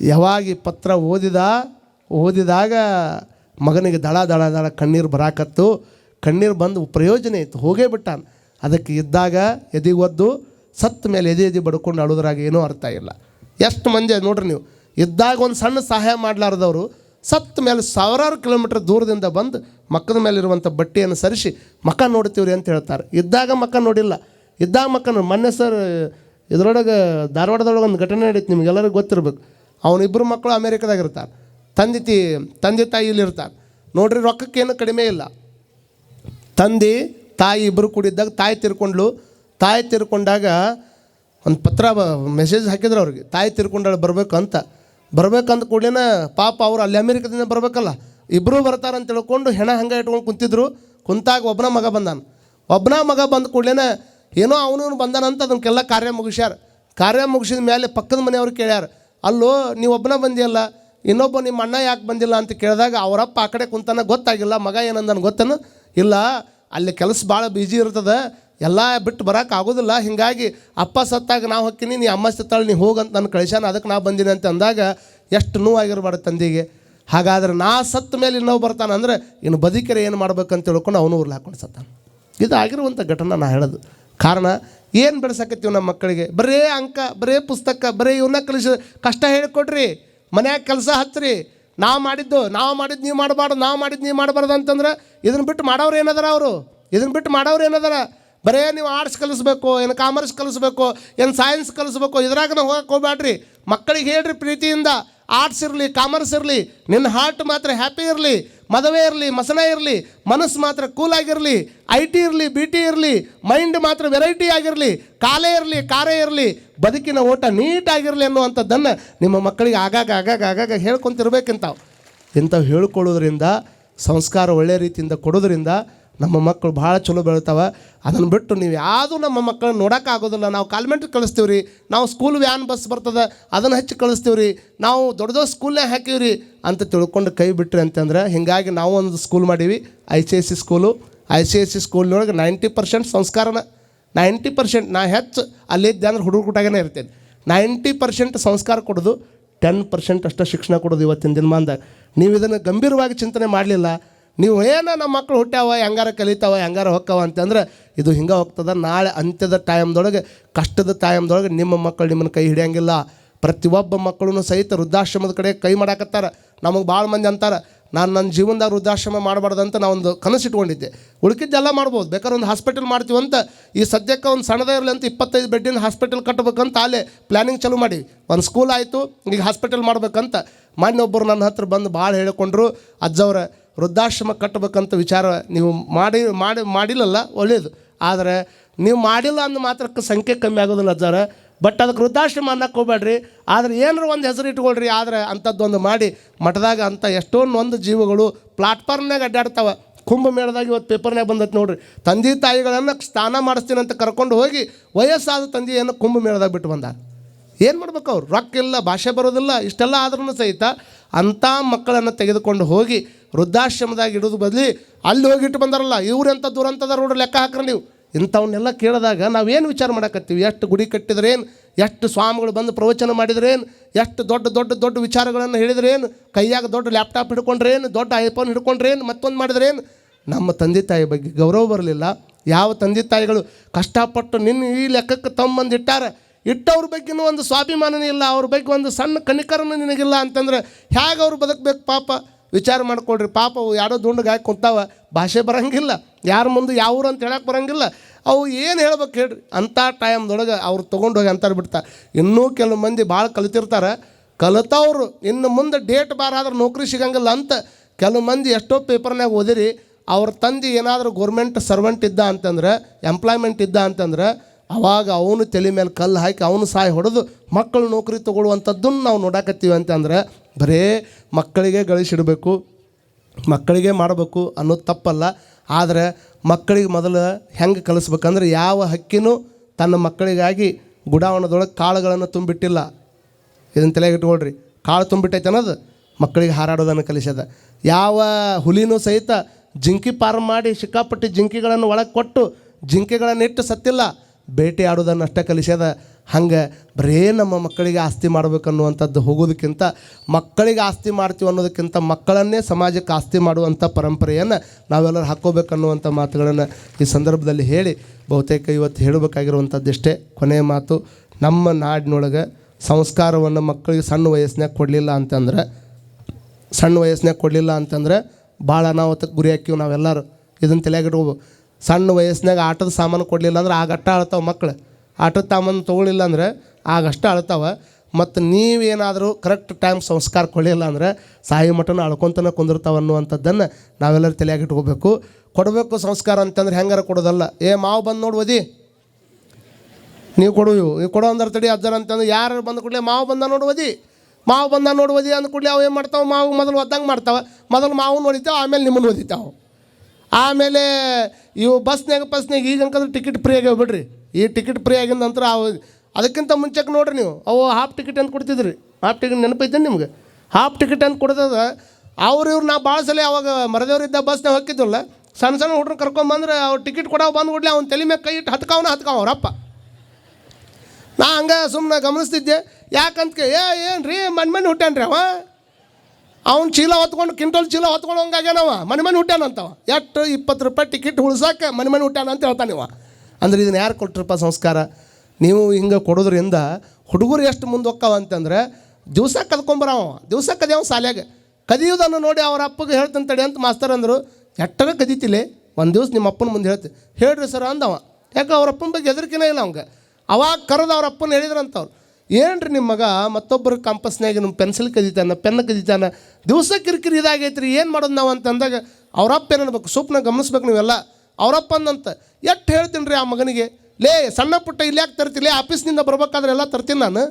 ಯಾವಾಗಿ ಪತ್ರ ಓದಿದ, ಓದಿದಾಗ ಮಗನಿಗೆ ದಳ ದಳ ದಳ ಕಣ್ಣೀರು ಬರಾಕತ್ತು, ಕಣ್ಣೀರು ಬಂದು ಪ್ರಯೋಜನ ಇತ್ತು, ಹೋಗೇ ಬಿಟ್ಟಾನ. ಅದಕ್ಕೆ ಇದ್ದಾಗ ಎದೆಗೆ ಒದ್ದು ಸತ್ತ ಮೇಲೆ ಎದೆ ಎದೆ ಬಡ್ಕೊಂಡು ಅಳೋದ್ರಾಗ ಏನೂ ಅರ್ಥ ಇಲ್ಲ. ಎಷ್ಟು ಮಂದಿ ನೋಡ್ರಿ ನೀವು. ಇದ್ದಾಗ ಒಂದು ಸಣ್ಣ ಸಹಾಯ ಮಾಡಲಾರ್ದವರು ಸತ್ತ ಮೇಲೆ ಸಾವಿರಾರು ಕಿಲೋಮೀಟ್ರ್ ದೂರದಿಂದ ಬಂದು ಮಕ್ಕದ ಮೇಲಿರುವಂಥ ಬಟ್ಟೆಯನ್ನು ಸರಿಸಿ ಮಕ್ಕ ನೋಡ್ತೀವ್ರಿ ಅಂತ ಹೇಳ್ತಾರೆ. ಇದ್ದಾಗ ಮಕ್ಕ ನೋಡಿಲ್ಲ. ಇದ್ದಾಗ ಮಕ್ಕ ಮೊನ್ನೆ ಸರ್ ಇದರೊಳಗೆ ಧಾರವಾಡದೊಳಗೆ ಒಂದು ಘಟನೆ ನಡೀತು ನಿಮಗೆಲ್ಲರಿಗೂ ಗೊತ್ತಿರಬೇಕು. ಅವನಿಬ್ಬರು ಮಕ್ಕಳು ಅಮೇರಿಕದಾಗ ಇರ್ತಾರೆ. ತಂದೆ ತಿ, ತಂದೆ ತಾಯಿ ಇಲ್ಲಿರ್ತಾರೆ. ನೋಡ್ರಿ ರೊಕ್ಕಕ್ಕೇನು ಕಡಿಮೆ ಇಲ್ಲ. ತಂದೆ ತಾಯಿ ಇಬ್ಬರು ಕೂಡಿದ್ದಾಗ ತಾಯಿ ತಿರ್ಕೊಂಡ್ಲು ತಾಯಿ ತಿರ್ಕೊಂಡಾಗ ಒಂದು ಪತ್ರ ಮೆಸೇಜ್ ಹಾಕಿದ್ರು ಅವ್ರಿಗೆ. ತಾಯಿ ತಿರ್ಕೊಂಡಾಳು, ಬರಬೇಕು ಅಂತ. ಬರ್ಬೇಕಂತ ಕೂಡಲೇ ಪಾಪ ಅವರು ಅಲ್ಲಿ ಅಮೇರಿಕದಿಂದ ಬರಬೇಕಲ್ಲ. ಇಬ್ಬರೂ ಬರ್ತಾರಂತ ತಿಳ್ಕೊಂಡು ಹೆಣ ಹಂಗೆ ಇಟ್ಕೊಂಡು ಕುಂತಿದ್ರು. ಕುಂತಾಗ ಒಬ್ಬನ ಮಗ ಬಂದಾನ. ಒಬ್ಬನ ಮಗ ಬಂದ ಕೂಡಲೇ ಏನೋ ಅವನು ಬಂದಾನಂತ ಅದಕ್ಕೆಲ್ಲ ಕಾರ್ಯ ಮುಗಿಸ್ಯಾರ. ಕಾರ್ಯ ಮುಗಿಸಿದ ಮೇಲೆ ಪಕ್ಕದ ಮನೆಯವ್ರು ಕೇಳ್ಯಾರ. ಅಲ್ಲೋ, ನೀವು ಒಬ್ಬನ ಬಂದಿಯಲ್ಲ? ಇನ್ನೊಬ್ಬ ನಿಮ್ಮ ಅಣ್ಣ ಯಾಕೆ ಬಂದಿಲ್ಲ? ಅಂತ ಕೇಳಿದಾಗ, ಅವರಪ್ಪ ಆ ಕಡೆ ಕುಂತಾನ, ಗೊತ್ತಾಗಿಲ್ಲ. ಮಗ ಏನಂದನು ಗೊತ್ತನು? ಇಲ್ಲ ಅಲ್ಲಿ ಕೆಲಸ ಭಾಳ ಬಿಜಿ ಇರ್ತದೆ, ಎಲ್ಲ ಬಿಟ್ಟು ಬರೋಕೆ ಆಗೋದಿಲ್ಲ. ಹೀಗಾಗಿ ಅಪ್ಪ ಸತ್ತಾಗ ನಾವು ಹೊಕ್ಕಿನಿ, ನೀ ಅಮ್ಮ ಸತ್ತಾಳೆ ನೀ ಹೋಗಂತ ನಾನು ಕಳಿಸ್ಯಾನ ಅದಕ್ಕೆ ನಾ ಬಂದಿನಿ ಅಂತ ಅಂದಾಗ ಎಷ್ಟು ನೋವಾಗಿರ್ಬಾರ್ದು ತಂದೆಗೆ. ಹಾಗಾದ್ರೆ ನಾ ಸತ್ತ ಮೇಲೆ ಇನ್ನೊಬ್ಬ ಬರ್ತಾನೆ ಅಂದರೆ ಇನ್ನು ಬದುಕಿರೆ ಏನು ಮಾಡ್ಬೇಕಂತ ತಿಳ್ಕೊಂಡು ಅವನು ಊರ್ಲಿ ಹಾಕೊಂಡು ಸತ್ತಾನ. ಇದು ಆಗಿರುವಂಥ ಘಟನೆ ನಾ ಹೇಳೋದು. ಕಾರಣ ಏನು ಬೆಳೆಸಕತ್ತೀವಿ ನಮ್ಮ ಮಕ್ಕಳಿಗೆ? ಬರೇ ಅಂಕ, ಬರೇ ಪುಸ್ತಕ, ಬರೇ ಇವನ್ನ ಕಲಿಸ ಕಷ್ಟ ಹೇಳಿಕೊಡ್ರಿ, ಮನ್ಯಾಗ ಕೆಲಸ ಹಚ್ಚ್ರಿ ನಾವು ಮಾಡಿದ್ದು ನಾವು ಮಾಡಿದ್ದು ನೀವು ಮಾಡಬಾರ್ದು, ನಾವು ಮಾಡಿದ್ದು ನೀವು ಮಾಡಬಾರ್ದು ಅಂತಂದ್ರೆ ಇದನ್ನ ಬಿಟ್ಟು ಮಾಡೋರು ಏನದಾರ ಅವರು? ಇದನ್ನ ಬಿಟ್ಟು ಮಾಡೋರು ಏನದಾರ? ಬರೇ ನೀವು ಆರ್ಟ್ಸ್ ಕಲಿಸ್ಬೇಕು, ಏನು ಕಾಮರ್ಸ್ ಕಲಿಸ್ಬೇಕು, ಏನು ಸೈನ್ಸ್ ಕಲಿಸ್ಬೇಕು ಇದ್ರಾಗ ಹೋಗಕ್ಕೆ ಹೋಗ್ಬೇಡ್ರಿ ಮಕ್ಕಳಿಗೆ ಹೇಳ್ರಿ ಪ್ರೀತಿಯಿಂದ ಆರ್ಟ್ಸ್ ಇರಲಿ ಕಾಮರ್ಸ್ ಇರಲಿ ನಿನ್ನ ಹಾರ್ಟ್ ಮಾತ್ರ ಹ್ಯಾಪಿ ಇರಲಿ. ಮದುವೆ ಇರಲಿ ಮಸನ ಇರಲಿ, ಮನಸ್ಸು ಮಾತ್ರ ಕೂಲ್ ಆಗಿರಲಿ ಐ ಟಿ ಇರಲಿ ಬಿ ಟಿ ಇರಲಿ ಮೈಂಡ್ ಮಾತ್ರ ವೆರೈಟಿ ಆಗಿರಲಿ, ಕಾಲೇ ಇರಲಿ, ಕಾರೇ ಇರಲಿ, ಬದುಕಿನ ಓಟ ನೀಟಾಗಿರಲಿ ಅನ್ನುವಂಥದ್ದನ್ನು ನಿಮ್ಮ ಮಕ್ಕಳಿಗೆ ಆಗಾಗ ಆಗಾಗ ಆಗಾಗ ಹೇಳ್ಕೊತಿರ್ಬೇಕಂತಾವು. ಇಂಥವು ಹೇಳ್ಕೊಳ್ಳೋದ್ರಿಂದ, ಸಂಸ್ಕಾರ ಒಳ್ಳೆಯ ರೀತಿಯಿಂದ ಕೊಡೋದ್ರಿಂದ ನಮ್ಮ ಮಕ್ಕಳು ಭಾಳ ಚಲೋ ಬೆಳಿತಾವೆ. ಅದನ್ನು ಬಿಟ್ಟು ನೀವು ಯಾವುದೂ ನಮ್ಮ ಮಕ್ಕಳನ್ನ ನೋಡೋಕ್ಕಾಗೋದಿಲ್ಲ. ನಾವು ಕಾಲ್ಮೆಂಟ್ರಿ ಕಳಿಸ್ತೀವಿ ರೀ ನಾವು ಸ್ಕೂಲ್ ವ್ಯಾನ್ ಬಸ್ ಬರ್ತದೆ, ಅದನ್ನು ಹಚ್ಚಿ ಕಳಿಸ್ತೀವಿ ರೀ ನಾವು ದೊಡ್ಡ ದೊಡ್ಡ ಸ್ಕೂಲ್ನೇ ಹಾಕೀವಿ ರೀ ಅಂತ ತಿಳ್ಕೊಂಡು ಕೈ ಬಿಟ್ರಿ ಅಂತಂದ್ರೆ, ಹೀಗಾಗಿ ನಾವು ಒಂದು ಸ್ಕೂಲ್ ಮಾಡೀವಿ I C I C school I C I C ಸ್ಕೂಲ್ನೊಳಗೆ ninety percent ಸಂಸ್ಕಾರನ. ನೈಂಟಿ ಪರ್ಸೆಂಟ್ ನಾ ಹೆಚ್ಚು ಅಲ್ಲಿದ್ದೆ ಅಂದ್ರೆ ಹುಡುಗರು ಕೂಟಾಗೇ ಇರ್ತೇನೆ. ನೈಂಟಿ ಪರ್ಸೆಂಟ್ ಸಂಸ್ಕಾರ ಕೊಡೋದು ಟೆನ್ ಪರ್ಸೆಂಟ್ ಅಷ್ಟು ಶಿಕ್ಷಣ ಕೊಡೋದು ಇವತ್ತಿನ ದಿನಮಾನದಾಗ. ನೀವು ಇದನ್ನು ಗಂಭೀರವಾಗಿ ಚಿಂತನೆ ಮಾಡಲಿಲ್ಲ ನೀವು ಏನ ನಮ್ಮ ಮಕ್ಕಳು ಹುಟ್ಟ್ಯಾವ, ಹೆಂಗಾರ ಕಲಿತಾವ, ಹೆಂಗಾರ ಹೊಕ್ಕವ ಅಂತಂದ್ರೆ ಇದು ಹಿಂಗೆ ಹೋಗ್ತದ. ನಾಳೆ ಅಂತ್ಯದ ಟೈಮ್ದೊಳಗೆ ಕಷ್ಟದ ಟೈಮ್ದೊಳಗೆ ನಿಮ್ಮ ಮಕ್ಕಳು ನಿಮ್ಮನ್ನು ಕೈ ಹಿಡಿಯಂಗಿಲ್ಲ. ಪ್ರತಿಯೊಬ್ಬ ಮಕ್ಕಳು ಸಹಿತ ವೃದ್ಧಾಶ್ರಮದ ಕಡೆ ಕೈ ಮಾಡಾಕತ್ತಾರ. ನಮಗೆ ಭಾಳ ಮಂದಿ ಅಂತಾರೆ, ನಾನು ನನ್ನ ಜೀವನದಾಗ ವೃದ್ಧಾಶ್ರಮ ಮಾಡಬಾರ್ದು ಅಂತ ನಾ ಒಂದು ಕನಸು ಇಟ್ಕೊಂಡಿದ್ದೆ. ಉಳ್ಕಿದ್ದೆಲ್ಲ ಮಾಡ್ಬೋದು. ಬೇಕಾದ್ರೆ ಒಂದು ಹಾಸ್ಪಿಟಲ್ ಅಂತ, ಈ ಸದ್ಯಕ್ಕೆ ಒಂದು ಸಣ್ಣದೇ ಇರಲಿ ಅಂತ ಇಪ್ಪತ್ತೈದು ಬೆಡ್ಡಿನ ಹಾಸ್ಪಿಟಲ್ ಕಟ್ಟಬೇಕಂತ ಅಲ್ಲೇ ಪ್ಲ್ಯಾನಿಂಗ್ ಚಾಲೂ ಮಾಡಿ. ಒಂದು ಸ್ಕೂಲ್ ಆಯಿತು, ಈಗ ಹಾಸ್ಪಿಟಲ್ ಮಾಡ್ಬೇಕಂತ. ಮೊನ್ನೆ ಒಬ್ಬರು ನನ್ನ ಹತ್ರ ಬಂದು ಭಾಳ ಹೇಳಿಕೊಂಡ್ರು, ಅಜ್ಜವ್ರ ವೃದ್ಧಾಶ್ರಮ ಕಟ್ಟಬೇಕಂತ ವಿಚಾರ ನೀವು ಮಾಡಿ ಮಾಡಿ, ಮಾಡಿಲ್ಲಲ್ಲ ಒಳ್ಳೆಯದು ಆದರೆ ನೀವು ಮಾಡಿಲ್ಲ ಅಂದ ಮಾತ್ರಕ್ಕೆ ಸಂಖ್ಯೆ ಕಮ್ಮಿ ಆಗೋದಿಲ್ಲ ಅಜ್ಜಾರ. ಬಟ್ ಅದಕ್ಕೆ ವೃದ್ಧಾಶ್ರಮ ಅನ್ನಕ್ಕೆ ಹೋಗ್ಬೇಡ್ರಿ. ಆದರೆ ಏನಾರು ಒಂದು ಹೆಸರು ಇಟ್ಕೊಳ್ರಿ. ಆದರೆ ಅಂಥದ್ದೊಂದು ಮಾಡಿ. ಮಠದಾಗ ಅಂಥ ಎಷ್ಟೊಂದು ಒಂದು ಜೀವಗಳು ಪ್ಲಾಟ್ಫಾರ್ಮ್ನಾಗ ಅಡ್ಡಾಡ್ತಾವೆ. ಕುಂಭ ಮೇಳದಾಗ ಇವತ್ತು ಪೇಪರ್ನಾಗ ಬಂದೈತೆ ನೋಡ್ರಿ. ತಂದೆ ತಾಯಿಗಳನ್ನು ಸ್ನಾನ ಅಂತ ಕರ್ಕೊಂಡು ಹೋಗಿ ವಯಸ್ಸಾದ ತಂದೆಯನ್ನು ಕುಂಭ ಮೇಳದಾಗ ಬಿಟ್ಟು ಬಂದಾರ. ಏನು ಮಾಡ್ಬೇಕು ಅವ್ರು? ರೊಕ್ಕ ಇಲ್ಲ, ಭಾಷೆ ಬರೋದಿಲ್ಲ, ಇಷ್ಟೆಲ್ಲ ಆದ್ರೂ ಸಹಿತ ಅಂಥ ಮಕ್ಕಳನ್ನು ತೆಗೆದುಕೊಂಡು ಹೋಗಿ ವೃದ್ಧಾಶ್ರಮದಾಗ ಇಡೋದು ಬದಲಿ ಅಲ್ಲಿ ಹೋಗಿಟ್ಟು ಬಂದಾರಲ್ಲ, ಇವ್ರು ಎಂಥ ದುರಂತದ ರೋಡ್ ಲೆಕ್ಕ ಹಾಕ್ರಿ ನೀವು. ಇಂಥವನ್ನೆಲ್ಲ ಕೇಳಿದಾಗ ನಾವೇನು ವಿಚಾರ ಮಾಡಕತ್ತೀವಿ? ಎಷ್ಟು ಗುಡಿ ಕಟ್ಟಿದ್ರೇನು ಎಷ್ಟು ಸ್ವಾಮಿಗಳು ಬಂದು ಪ್ರವಚನ ಮಾಡಿದ್ರೇನು ಎಷ್ಟು ದೊಡ್ಡ ದೊಡ್ಡ ದೊಡ್ಡ ವಿಚಾರಗಳನ್ನು ಹೇಳಿದ್ರೇನು ಕೈಯಾಗ ದೊಡ್ಡ ಲ್ಯಾಪ್ಟಾಪ್ ಹಿಡ್ಕೊಂಡ್ರೇನು ದೊಡ್ಡ ಐಫೋನ್ ಹಿಡ್ಕೊಂಡ್ರೇನು ಮತ್ತೊಂದು ಮಾಡಿದ್ರೇನು ನಮ್ಮ ತಂದೆ ತಾಯಿ ಬಗ್ಗೆ ಗೌರವ ಬರಲಿಲ್ಲ. ಯಾವ ತಂದೆ ತಾಯಿಗಳು ಕಷ್ಟಪಟ್ಟು ನಿನ್ನ ಈ ಲೆಕ್ಕಕ್ಕೆ ತಮ್ಮಂದು ಇಟ್ಟಾರ ಇಟ್ಟವ್ರ ಬಗ್ಗೆನೂ ಒಂದು ಸ್ವಾಭಿಮಾನನೇ ಇಲ್ಲ, ಅವ್ರ ಬಗ್ಗೆ ಒಂದು ಸಣ್ಣ ಕಣಿಕರನೂ ನಿನಗಿಲ್ಲ ಅಂತಂದ್ರೆ ಹೇಗೆ ಅವ್ರು ಬದುಕಬೇಕು ಪಾಪ? ವಿಚಾರ ಮಾಡ್ಕೊಳ್ರಿ, ಪಾಪ ಅವು ಯಾರೋ ದುಂಡಗೆ ಹಾಕಿ ಕುಂತಾವ, ಭಾಷೆ ಬರೋಂಗಿಲ್ಲ, ಯಾರ ಮುಂದೆ ಯಾವ ಊರು ಅಂತ ಹೇಳಕ್ಕೆ ಬರೋಂಗಿಲ್ಲ. ಅವು ಏನು ಹೇಳ್ಬೇಕು ಹೇಳ್ರಿ, ಅಂಥ ಟೈಮ್ದೊಳಗೆ ಅವ್ರು ತೊಗೊಂಡೋಗಿ ಅಂತಾರೆ ಬಿಡ್ತಾರೆ ಇನ್ನೂ ಕೆಲವು ಮಂದಿ ಭಾಳ ಕಲಿತಿರ್ತಾರೆ, ಕಲಿತವ್ರು ಇನ್ನು ಮುಂದೆ ಡೇಟ್ ಬಾರ್ ಆದ್ರೆ ನೌಕರಿ ಸಿಗಂಗಿಲ್ಲ ಅಂತ ಕೆಲವು ಮಂದಿ ಎಷ್ಟೋ ಪೇಪರ್ನಾಗ ಓದಿರಿ, ಅವ್ರ ತಂದೆ ಏನಾದರೂ ಗೌರ್ಮೆಂಟ್ ಸರ್ವೆಂಟ್ ಇದ್ದ ಅಂತಂದ್ರೆ ಎಂಪ್ಲಾಯ್ಮೆಂಟ್ ಇದ್ದ ಅಂತಂದ್ರೆ ಅವಾಗ ಅವನು ತಲೆ ಮೇಲೆ ಕಲ್ಲು ಹಾಕಿ ಅವನು ಸಾಯಿ ಹೊಡೆದು ಮಕ್ಕಳು ನೌಕರಿ ತೊಗೊಳ್ಳುವಂಥದ್ದನ್ನು ನಾವು ನೋಡಾಕತ್ತೀವಿ ಅಂತಂದ್ರೆ, ಬರೇ ಮಕ್ಕಳಿಗೆ ಗಳಿಸಿಡಬೇಕು, ಮಕ್ಕಳಿಗೆ ಮಾಡಬೇಕು ಅನ್ನೋದು ತಪ್ಪಲ್ಲ. ಆದರೆ ಮಕ್ಕಳಿಗೆ ಮೊದಲು ಹೆಂಗೆ ಕಲಿಸ್ಬೇಕಂದ್ರೆ ಯಾವ ಹಕ್ಕಿನೂ ತನ್ನ ಮಕ್ಕಳಿಗಾಗಿ ಗುಡಾವಣದೊಳಗೆ ಕಾಳುಗಳನ್ನು ತುಂಬಿಟ್ಟಿಲ್ಲ. ಇದನ್ನು ತಲೆಗೆ ಇಟ್ಕೊಳ್ರಿ. ಕಾಳು ತುಂಬಿಟ್ಟೈತೆ ಅನ್ನೋದು ಮಕ್ಕಳಿಗೆ ಹಾರಾಡೋದನ್ನು ಕಲಿಸ್ಯದ ಯಾವ ಹುಲಿನೂ ಸಹಿತ ಜಿಂಕಿ ಪಾರ್ಮ್ ಮಾಡಿ ಸಿಕ್ಕಾಪಟ್ಟಿ ಜಿಂಕಿಗಳನ್ನು ಒಳಗೆ ಕೊಟ್ಟು ಜಿಂಕೆಗಳನ್ನು ಇಟ್ಟು ಸತ್ತಿಲ್ಲ. ಬೇಟೆ ಆಡೋದನ್ನು ಅಷ್ಟೇ ಕಲಿಸ್ಯದ ಹಂಗೆ ಬರೇ ನಮ್ಮ ಮಕ್ಕಳಿಗೆ ಆಸ್ತಿ ಮಾಡ್ಬೇಕನ್ನುವಂಥದ್ದು ಹೋಗೋದಕ್ಕಿಂತ ಮಕ್ಕಳಿಗೆ ಆಸ್ತಿ ಮಾಡ್ತೀವಿ ಅನ್ನೋದಕ್ಕಿಂತ ಮಕ್ಕಳನ್ನೇ ಸಮಾಜಕ್ಕೆ ಆಸ್ತಿ ಮಾಡುವಂಥ ಪರಂಪರೆಯನ್ನು ನಾವೆಲ್ಲರೂ ಹಾಕ್ಕೋಬೇಕನ್ನುವಂಥ ಮಾತುಗಳನ್ನು ಈ ಸಂದರ್ಭದಲ್ಲಿ ಹೇಳಿ ಬಹುತೇಕ ಇವತ್ತು ಹೇಳಬೇಕಾಗಿರುವಂಥದ್ದಿಷ್ಟೇ ಕೊನೆಯ ಮಾತು, ನಮ್ಮ ನಾಡಿನೊಳಗೆ ಸಂಸ್ಕಾರವನ್ನು ಮಕ್ಕಳಿಗೆ ಸಣ್ಣ ವಯಸ್ಸಿನಾಗ ಕೊಡಲಿಲ್ಲ ಅಂತಂದ್ರೆ, ಸಣ್ಣ ವಯಸ್ಸಿನಾಗ ಕೊಡಲಿಲ್ಲ ಅಂತಂದ್ರೆ ಭಾಳ ಅನಾಹುತಕ್ಕೆ ಗುರಿ ಹಾಕಿವಿ ನಾವೆಲ್ಲರೂ. ಇದನ್ನು ತಲೆಯಾಗಿಟ್ಕೋಬೇಕು ಸಣ್ಣ ವಯಸ್ಸಿನಾಗ ಆಟದ ಸಾಮಾನು ಕೊಡಲಿಲ್ಲ ಅಂದ್ರೆ ಆಗ ಗಟ್ಟ ಅಳ್ತಾವೆ ಮಕ್ಕಳು ಆಟದ ಸಾಮಾನು ತೊಗೊಳಿಲ್ಲ ಅಂದ್ರೆ ಆಗ ಅಷ್ಟ ಅಳ್ತಾವೆ. ಮತ್ತು ನೀವೇನಾದರೂ ಕರೆಕ್ಟ್ ಟೈಮ್ ಸಂಸ್ಕಾರ ಕೊಡಲಿಲ್ಲ ಅಂದ್ರೆ ಸಾಯಿ ಮಠನ ಅಳ್ಕೊತನ ಕುಂದಿರ್ತಾವೆ ಅನ್ನುವಂಥದ್ದನ್ನು ನಾವೆಲ್ಲರೂ ತಲೆಯಾಗಿಟ್ಕೋಬೇಕು. ಕೊಡಬೇಕು ಸಂಸ್ಕಾರ ಅಂತಂದ್ರೆ ಹೆಂಗಾರ ಕೊಡೋದಲ್ಲ? ಏ, ಮಾವು ಬಂದು ನೋಡಿ ಓದಿ. ನೀವು ಕೊಡು ನೀವು ಕೊಡೋ ಅಂದ್ರೆ ತಡಿ ಅಜ್ಜರ ಅಂತಂದ್ರೆ ಯಾರು ಬಂದ ಕೂಡಲೇ ಮಾವು ಬಂದ ನೋಡುವದಿ ಮಾವು ಬಂದ ನೋಡುವದಿ ಅಂದ ಕೂಡಲೇ ಅವು ಏನು ಮಾಡ್ತಾವೆ? ಮಾವು ಮೊದಲು ಒದ್ದಂಗೆ ಮಾಡ್ತಾವೆ. ಮೊದಲು ಮಾವು ನೋಡಿತಾವೆ ಆಮೇಲೆ ನಿಮ್ಮನ್ನು ಓದಿತಾವೆ ಆಮೇಲೆ ಇವು ಬಸ್ನಾಗ ಬಸ್ನಾಗ ಈಗ ಅನ್ಕಂದ್ರೆ ಟಿಕೆಟ್ ಫ್ರೀ ಆಗ್ಯಾವ ಬಿಡ್ರಿ. ಈ ಟಿಕೆಟ್ ಫ್ರೀ ಆಗಿದ ನಂತರ ಅವು ಅದಕ್ಕಿಂತ ಮುಂಚೆಗೆ ನೋಡ್ರಿ ನೀವು, ಅವು ಹಾಫ್ ಟಿಕೆಟ್ ಅಂತ ಕೊಡ್ತಿದ್ರಿ. ಹಾಫ್ ಟಿಕೆಟ್ ನೆನಪೈತೆ ನಿಮ್ಗೆ? ಹಾಫ್ ಟಿಕೆಟ್ ಅಂತ ಕೊಡ್ತದ ಅವ್ರು ಇವ್ರು ನಾ ಭಾಳ ಸಲ ಅವಾಗ ಮರದೇವ್ರಿದ್ದ ಬಸ್ನಾಗ ಹೋಗಿದ್ವಲ್ಲ ಸಣ್ಣ ಸಣ್ಣ ಹುಡ್ರು ಕರ್ಕೊಂಬಂದ್ರೆ ಅವ್ರು ಟಿಕೆಟ್ ಕೊಡೋ ಬಂದು ಕೊಡ್ಲಿ ಅವ್ನ ತಲೆ ಮೇಲೆ ಕೈ ಇಟ್ಟು ಹತ್ಕಾವನ ಹತ್ಕಾವ ನಾ ಹಂಗೆ ಸುಮ್ಮನೆ ಗಮನಿಸ್ತಿದ್ದೆ. ಯಾಕಂತ ಏ ಏನು ರೀ ಮನೆ ಮನೆ ಹುಟ್ಟಾನ್ರಿ ಅವ? ಅವ್ನು ಚೀಲ ಹೊತ್ಕೊಂಡು ಕ್ವಿಂಟಲ್ ಚೀಲ ಹೊತ್ಕೊಂಡು ಹಂಗಾಗ್ಯಾನವ ಮನೆ ಮನೆ ಹುಟ್ಟ್ಯಾನಂತವ ಎಷ್ಟು ಇಪ್ಪತ್ತು ರೂಪಾಯಿ ಟಿಕೆಟ್ ಉಳ್ಸಕ್ಕೆ ಮನೆ ಮನೆ ಹುಟ್ಟ್ಯಾನ ಅಂತ ಹೇಳ್ತಾನಿವ ಅಂದ್ರೆ ಇದನ್ನ ಯಾರು ಕೊಟ್ರಪ್ಪ ಸಂಸ್ಕಾರ? ನೀವು ಹಿಂಗೆ ಕೊಡೋದ್ರಿಂದ ಹುಡುಗರು ಎಷ್ಟು ಮುಂದೆ ಹೋಗ್ತಾವ ಅಂತಂದ್ರೆ ದಿವಸ ಕದ್ಕೊಂಬರವ ದಿವಸ ಕದಿಯವ ಸಾಲ್ಯಾಗ. ಕದಿಯೋದನ್ನು ನೋಡಿ ಅವ್ರ ಅಪ್ಪಗೆ ಹೇಳ್ತಾನೆ ತಡಿ ಅಂತ ಮಾಸ್ತರ್ ಅಂದರು. ಎಟ್ಟರ ಕದಿತಿಲೆ? ಒಂದು ದಿವಸ ನಿಮ್ಮ ಅಪ್ಪನ ಮುಂದೆ ಹೇಳ್ತಿ. ಹೇಳ್ರಿ ಸರ್ ಅಂದವ. ಯಾಕೆ ಅವ್ರ ಅಪ್ಪನ ಬಗ್ಗೆ ಹೆದರಿಕೆನೇ ಇಲ್ಲ ಅವಂಗೆ. ಅವಾಗ ಕರೆದು ಅವ್ರ ಅಪ್ಪನ ಹೇಳಿದ್ರಂತವ್ರು. ಏನ್ರಿ ನಿಮ್ಮ ಮಗ? ಮತ್ತೊಬ್ಬರು ಕಂಪಸ್ನಾಗ ನಿಮ್ಮ ಪೆನ್ಸಿಲ್ ಕದಿತಾನ ಪೆನ್ ಕದಿತಾನ? ದಿವಸ ಕಿರಿಕಿರಿ ರೀ ಏನು ಮಾಡೋದು ನಾವು ಅಂತಂದಾಗ ಅವರಪ್ಪ ಏನು ಅನ್ಬೇಕು? ಸೂಪ್ನ ಗಮನಿಸ್ಬೇಕು ನೀವೆಲ್ಲ? ಅವರಪ್ಪ ಅಂದಂತ. ಎಷ್ಟು ಹೇಳ್ತೀನಿ ರೀ ಆ ಮಗನಿಗೆ? ಲೇ, ಸಣ್ಣ ಪುಟ್ಟ ಇಲ್ಲಿ ಯಾಕೆ ತರ್ತಿಲ್ಲ ಆಫೀಸ್ನಿಂದ ಬರ್ಬೇಕಾದ್ರೆ ಎಲ್ಲ ತರ್ತೀನಿ ನಾನು.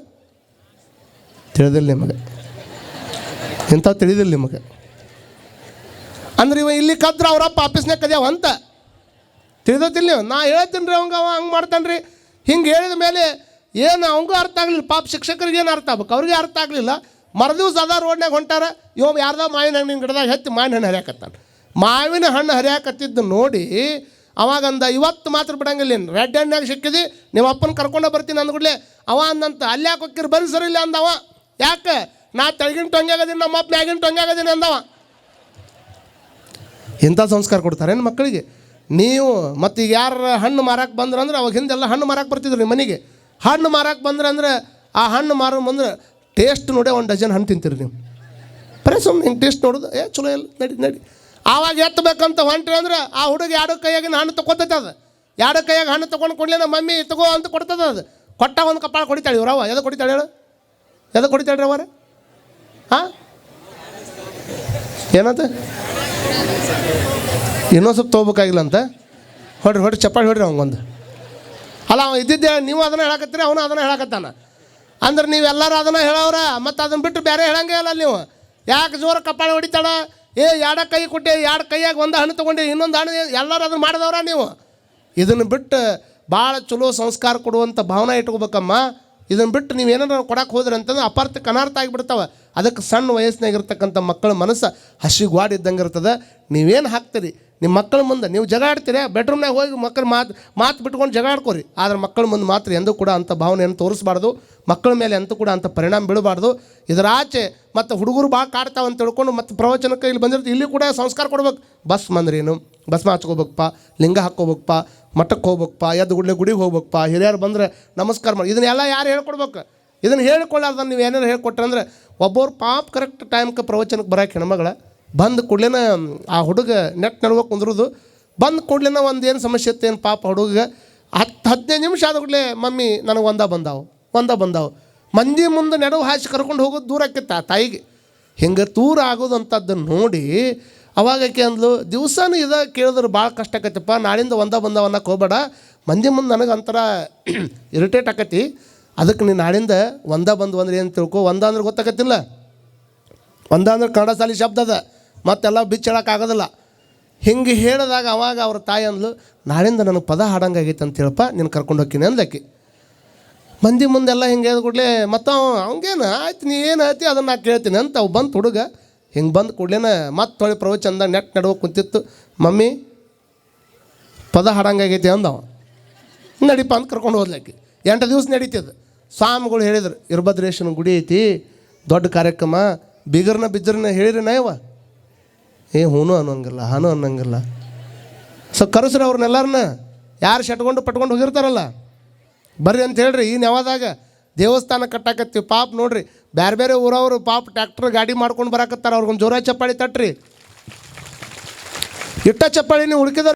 ತಿಳಿದಿಲ್ಲ ನಿಮಗೆ. ಇಂಥವು ತಿಳಿದಿಲ್ಲ ನಿಮಗೆ. ಅಂದ್ರೆ ಇವ ಇಲ್ಲಿ ಕದ್ರೆ ಅವರಪ್ಪ ಆಫೀಸ್ನಾಗ ಕದ್ಯಾವ ಅಂತ. ತಿಳಿದತಿಲ್ಲ ನಾ ಹೇಳ್ತೀನಿ ರೀ ಅವಂಗ, ಅವ ಹಂಗೆ ಮಾಡ್ತಾನೆ ರೀ ಹಿಂಗೆ ಹೇಳಿದ ಮೇಲೆ ಏನು ಅವಂಗೂ ಅರ್ಥ ಆಗಲಿಲ್ಲ. ಪಾಪ ಶಿಕ್ಷಕರಿಗೆ ಏನು ಅರ್ಥ ಆಗ್ಬೇಕು? ಅವ್ರಿಗೆ ಅರ್ಥ ಆಗಲಿಲ್ಲ. ಮರದಿವ್ಸ ಅದ ರೋಡ್ನಾಗ ಹೊಂಟಾರ. ಇವ ಯಾರ್ದೋ ಮಾವಿನ ಹಣ್ಣಿನ ಗಿಡದಾಗ ಹತ್ತಿ ಮಾವಿನ ಹಣ್ಣು ಹರಿಯಾಕತ್ತಾನ. ಮಾವಿನ ಹಣ್ಣು ಹರಿಯಾಕತ್ತಿದ್ದು ನೋಡಿ ಅವಾಗಂದ ಇವತ್ತು ಮಾತ್ರ ಬಿಡಂಗಿಲ್ಲ ಏನು ರೆಡ್ ಹಣ್ಣಾಗ ಸಿಕ್ಕಿದಿ. ನಿಮ್ಮ ಅಪ್ಪನ ಕರ್ಕೊಂಡೇ ಬರ್ತೀನಿ ಅಂದ್ಬಿಡ್ಲೆ ಅವ ಅಂದಂತ, ಅಲ್ಲಿ ಯಾಕೆ ಹೋಗಿರ್ ಬರ್ರಿ ಸರಿ ಇಲ್ಲ ಅಂದವ. ಯಾಕೆ? ನಾ ತೆಳಗಿನ ಟೊಂಗ್ಯಾಗದೀನಿ ನಮ್ಮ ಅಪ್ಪ ಮ್ಯಾಗಿನ ಟೊಂಗ್ಯಾಗದೀನಿ ಅಂದವ. ಇಂಥ ಸಂಸ್ಕಾರ ಕೊಡ್ತಾರೇನು ಮಕ್ಕಳಿಗೆ? ನೀವು ಮತ್ತು ಈಗ ಯಾರು ಹಣ್ಣು ಮಾರಕ್ಕೆ ಬಂದ್ರಂದ್ರೆ ಅವಾಗ ಹಿಂದೆಲ್ಲ ಹಣ್ಣು ಮಾರಕ್ಕೆ ಬರ್ತಿದ್ರು ನಿಮ್ಮ ಮನೆಗೆ. ಹಣ್ಣು ಮಾರಕ್ಕೆ ಬಂದ್ರೆ ಅಂದ್ರೆ ಆ ಹಣ್ಣು ಮಾರೋ ಬಂದ್ರೆ ಟೇಸ್ಟ್ ನೋಡೇ ಒಂದು ಡಜನ್ ಹಣ್ಣು ತಿಂತೀರಿ ನೀವು. ಬರೀ ಸುಮ್ಮನೆ ಹಿಂಗೆ ಟೇಸ್ಟ್ ನೋಡೋದು. ಏ, ಚಲೋ ಇಲ್ಲ ನಡಿ ನಡಿ. ಆವಾಗ ಎತ್ತಬೇಕಂತ ಹೊಂಟ್ರಿ ಅಂದ್ರೆ ಆ ಹುಡುಗ ಎರಡು ಕೈಯಾಗಿನ ಹಣ್ಣು ತಗೋತೈತೆ ಅದು. ಎರಡು ಕೈಯಾಗ ಹಣ್ಣು ತೊಗೊಂಡು ಕೊಡಲಿ ನಮ್ಮ ಮಮ್ಮಿ ತಗೋ ಅಂತ ಕೊಡ್ತದ ಅದು. ಕೊಟ್ಟ ಒಂದು ಕಪಾಳ ಕೊಡಿತಾಳೆ ಇವ್ರವ ಎದ ಕೊಡಿತಾಳೆ ಹೇಳು? ಎದು ಕೊಡಿತಾಳ್ರಿ ಅವರ ಹಾಂ ಏನಂತ? ಇನ್ನೊಂದು ಸ್ವಲ್ಪ ತೊಗೋಬೇಕಾಗಿಲ್ಲ ಅಂತ? ಹೊಡ್ರಿ ಹೊಡ್ರಿ, ಚಪ್ಪಾಳಿ ಹೊಡ್ರಿ ಅವಂಗೊಂದು. ಅಲ್ಲ ಅವ ಇದ್ದಿದ್ದೆ ನೀವು ಅದನ್ನು ಹೇಳಕತ್ತೀರಿ, ಅವನು ಅದನ್ನು ಹೇಳಕತ್ತಾನ. ಅಂದ್ರೆ ನೀವೆಲ್ಲರೂ ಅದನ್ನು ಹೇಳೋರ ಮತ್ತು ಅದನ್ನು ಬಿಟ್ಟು ಬೇರೆ ಹೇಳಂಗೇ ಇಲ್ಲ ನೀವು. ಯಾಕೆ ಜೋರ ಕಪ್ಪಾಳ ಹೊಡಿತಾಳ? ಏ, ಎರಡು ಕೈ ಕೊಟ್ಟೆ, ಎರಡು ಕೈಯಾಗ ಒಂದು ಹಣ್ಣು ತೊಗೊಂಡೆ, ಇನ್ನೊಂದು ಹಣ್ಣು ಎಲ್ಲರೂ ಅದನ್ನು ಮಾಡಿದವ್ರ ನೀವು. ಇದನ್ನು ಬಿಟ್ಟು ಭಾಳ ಚಲೋ ಸಂಸ್ಕಾರ ಕೊಡುವಂಥ ಭಾವನೆ ಇಟ್ಕೋಬೇಕಮ್ಮ. ಇದನ್ನು ಬಿಟ್ಟು ನೀವು ಏನಾರು ಕೊಡಕ್ಕೆ ಹೋದ್ರಿ ಅಂತಂದ್ರೆ ಅಪಾರ್ಥಕ್ಕೆ ಅನಾರ್ಥ ಆಗಿಬಿಡ್ತಾವೆ. ಅದಕ್ಕೆ ಸಣ್ಣ ವಯಸ್ಸಿನಾಗಿರ್ತಕ್ಕಂಥ ಮಕ್ಕಳ ಮನಸ್ಸು ಹಸಿಗೆ ಇದ್ದಂಗೆ ಇರ್ತದೆ. ನೀವೇನು ಹಾಕ್ತೀರಿ? ನಿಮ್ಮ ಮಕ್ಕಳ ಮುಂದೆ ನೀವು ಜಗ ಆಡ್ತೀರಾ? ಬೆಡ್ರೂಮ್ನಾಗ ಹೋಗಿ ಮಕ್ಕಳು ಮಾತು ಮಾತು ಬಿಟ್ಕೊಂಡು ಜಗ ಆಡ್ಕೋರಿ. ಆದ್ರೆ ಮಕ್ಕಳ ಮುಂದೆ ಮಾತ್ರ ಎಂದೂ ಕೂಡ ಅಂಥ ಭಾವನೆಯನ್ನು ತೋರಿಸ್ಬಾರ್ದು. ಮಕ್ಕಳ ಮೇಲೆ ಎಂತೂ ಕೂಡ ಅಂಥ ಪರಿಣಾಮ ಬೀಳಬಾರ್ದು. ಇದರ ಆಚೆ ಮತ್ತು ಹುಡುಗರು ಭಾಳ ಕಾಡ್ತಾವೆ ಅಂತ ತಿಳ್ಕೊಂಡು ಮತ್ತು ಪ್ರವಚನಕ್ಕೆ ಇಲ್ಲಿ ಬಂದಿರ್ತೀವಿ ಇಲ್ಲಿ ಕೂಡ ಸಂಸ್ಕಾರ ಕೊಡ್ಬೇಕು. ಬಸ್ ಮಂದ್ರೇನು ಬಸ್ ಹಚ್ಕೋಬೇಕಪ್ಪ ಲಿಂಗ ಹಾಕ್ಕೋಬೇಕಪ್ಪ, ಮಠಕ್ಕೆ ಹೋಗ್ಬೇಕಪ್ಪ, ಎದ್ದು ಗುಡ್ಲೆ ಗುಡಿಗೆ ಹೋಗ್ಬೇಕಪ್ಪ, ಹಿರಿಯರು ಬಂದರೆ ನಮಸ್ಕಾರ ಮಾಡಿ ಇದನ್ನೆಲ್ಲ ಯಾರು ಹೇಳ್ಕೊಡ್ಬೇಕು? ಇದನ್ನು ಹೇಳ್ಕೊಳ್ಳಾರ್ದ ನೀವು ಏನಾರು ಹೇಳ್ಕೊಟ್ರೆ ಅಂದರೆ ಪಾಪ ಕರೆಕ್ಟ್ ಟೈಮ್ಗೆ ಪ್ರವಚನಕ್ಕೆ ಬರೋಕೆ ಹೆಣ್ಮಗಳ ಬಂದ ಕೂಡಲೇ ಆ ಹುಡುಗ ನೆಟ್ ನಡ್ಬೇಕು ಕುಂದ್ರದು, ಬಂದ ಕೂಡಲೇ ಒಂದು ಏನು ಸಮಸ್ಯೆ ಇತ್ತು ಏನು ಪಾಪ ಹುಡುಗ ಹತ್ತು ಹದಿನೈದು ನಿಮಿಷ ಆದ ಕೂಡಲೇ, ಮಮ್ಮಿ, ನನಗೆ ಒಂದ ಬಂದಾವು ಒಂದ ಬಂದಾವು. ಮಂದಿ ಮುಂದೆ ನೆಡವು ಹಾಸಿ ಕರ್ಕೊಂಡು ಹೋಗೋದು ದೂರ ಆಕಿತ್ತ ಆ ತಾಯಿಗೆ. ಹಿಂಗೆ ದೂರ ಆಗೋದು ಅಂಥದ್ದನ್ನು ನೋಡಿ, ಅವಾಗ ಅಂದ್ಲು, ದಿವಸನೂ ಇದ ಕೇಳಿದ್ರೆ ಭಾಳ ಕಷ್ಟ ಆಕೈತಪ್ಪ, ನಾಳಿಂದ ಒಂದ ಬಂದಾವ ಅನ್ನಕ್ಕೆ ಹೋಗ್ಬೇಡ. ಮಂದಿ ಮುಂದೆ ನನಗೆ ಒಂಥರ ಇರಿಟೇಟ್ ಆಕತಿ. ಅದಕ್ಕೆ ನೀನು ನಾಳಿಂದ ಒಂದ ಬಂದು ಅಂದ್ರೆ ಏನು ತಿಳ್ಕೊ, ಒಂದ ಅಂದ್ರೆ ಗೊತ್ತಾಗತ್ತಿಲ್ಲ ಒಂದ ಅಂದ್ರೆ ಕನ್ನಡ ಸಾಲಿ ಶಬ್ದ ಅದ. ಮತ್ತೆಲ್ಲ ಬಿಚ್ಚಳಕ್ಕಾಗೋದಿಲ್ಲ. ಹಿಂಗೆ ಹೇಳಿದಾಗ ಅವಾಗ ಅವ್ರ ತಾಯಿ ಅಂದ್ಲು, ನಾಳಿಂದ ನನಗೆ ಪದ ಹಾಡಂಗಾಗೈತೆ ಅಂತ ಹೇಳಪ್ಪ, ನೀನು ಕರ್ಕೊಂಡು ಹೋಗ್ತೀನಿ ಅಂದಕ್ಕೆ ಮಂದಿ ಮುಂದೆಲ್ಲ ಹಿಂಗೆ ಹೇಳಿದ ಕೂಡಲೇ, ಮತ್ತು ಅವ, ಅವಂಗೇನು ಆಯ್ತು, ನೀ ಏನು ಹೇಳ್ತಿ ಅದನ್ನು ನಾ ಕೇಳ್ತೀನಿ ಅಂತ ಅವು ಬಂತು ಹುಡುಗ ಹಿಂಗೆ ಬಂದು ಕೂಡ್ಲೇನ ಮತ್ತೆ ತೊಳಿ ಪ್ರವಚನದ ನೆಟ್ ನಡುವೆ ಕುಂತಿತ್ತು, ಮಮ್ಮಿ, ಪದ ಹಾಡಂಗಾಗೈತಿ ಅಂದವ ನಡಿಪ ಅಂತ ಕರ್ಕೊಂಡು ಹೋದ್ಲಕ್ಕೆ. ಎಂಟು ದಿವಸ ನಡೀತದ ಸ್ವಾಮಿಗಳು ಹೇಳಿದ್ರು ಇರ್ಭದ್ರೇಶ್ವನ ಗುಡಿ ಐತಿ, ದೊಡ್ಡ ಕಾರ್ಯಕ್ರಮ, ಬಿಗರ್ನ ಬಿಜ್ಜರ್ನ ಹೇಳಿರಿ ನಾಯವ ಏ, ಹೂನು ಅನ್ನೋಂಗಿಲ್ಲ, ಹಾನು ಅನ್ನೋಂಗಿಲ್ಲ. ಸೊ ಕರೆಸ್ರಿ ಅವ್ರನ್ನೆಲ್ಲರನ್ನ, ಯಾರು ಶಟ್ಕೊಂಡು ಪಟ್ಕೊಂಡು ಹೋಗಿರ್ತಾರಲ್ಲ? ಬರ್ರಿ ಅಂತ ಹೇಳ್ರಿ ಈ ನೆವಾದಾಗ ದೇವಸ್ಥಾನ ಕಟ್ಟಾಕತ್ತೀವಿ, ಪಾಪ ನೋಡ್ರಿ ಬೇರೆ ಬೇರೆ ಊರವರು ಪಾಪ ಟ್ಯಾಕ್ಟ್ರ್ ಗಾಡಿ ಮಾಡ್ಕೊಂಡು ಬರಾಕತ್ತಾರ, ಅವ್ರಿಗೊಂದು ಜೋರ ಚಪ್ಪಾಳಿ ತಟ್ರಿ. ಇಟ್ಟ ಚಪ್ಪಾಳಿ ನೀವು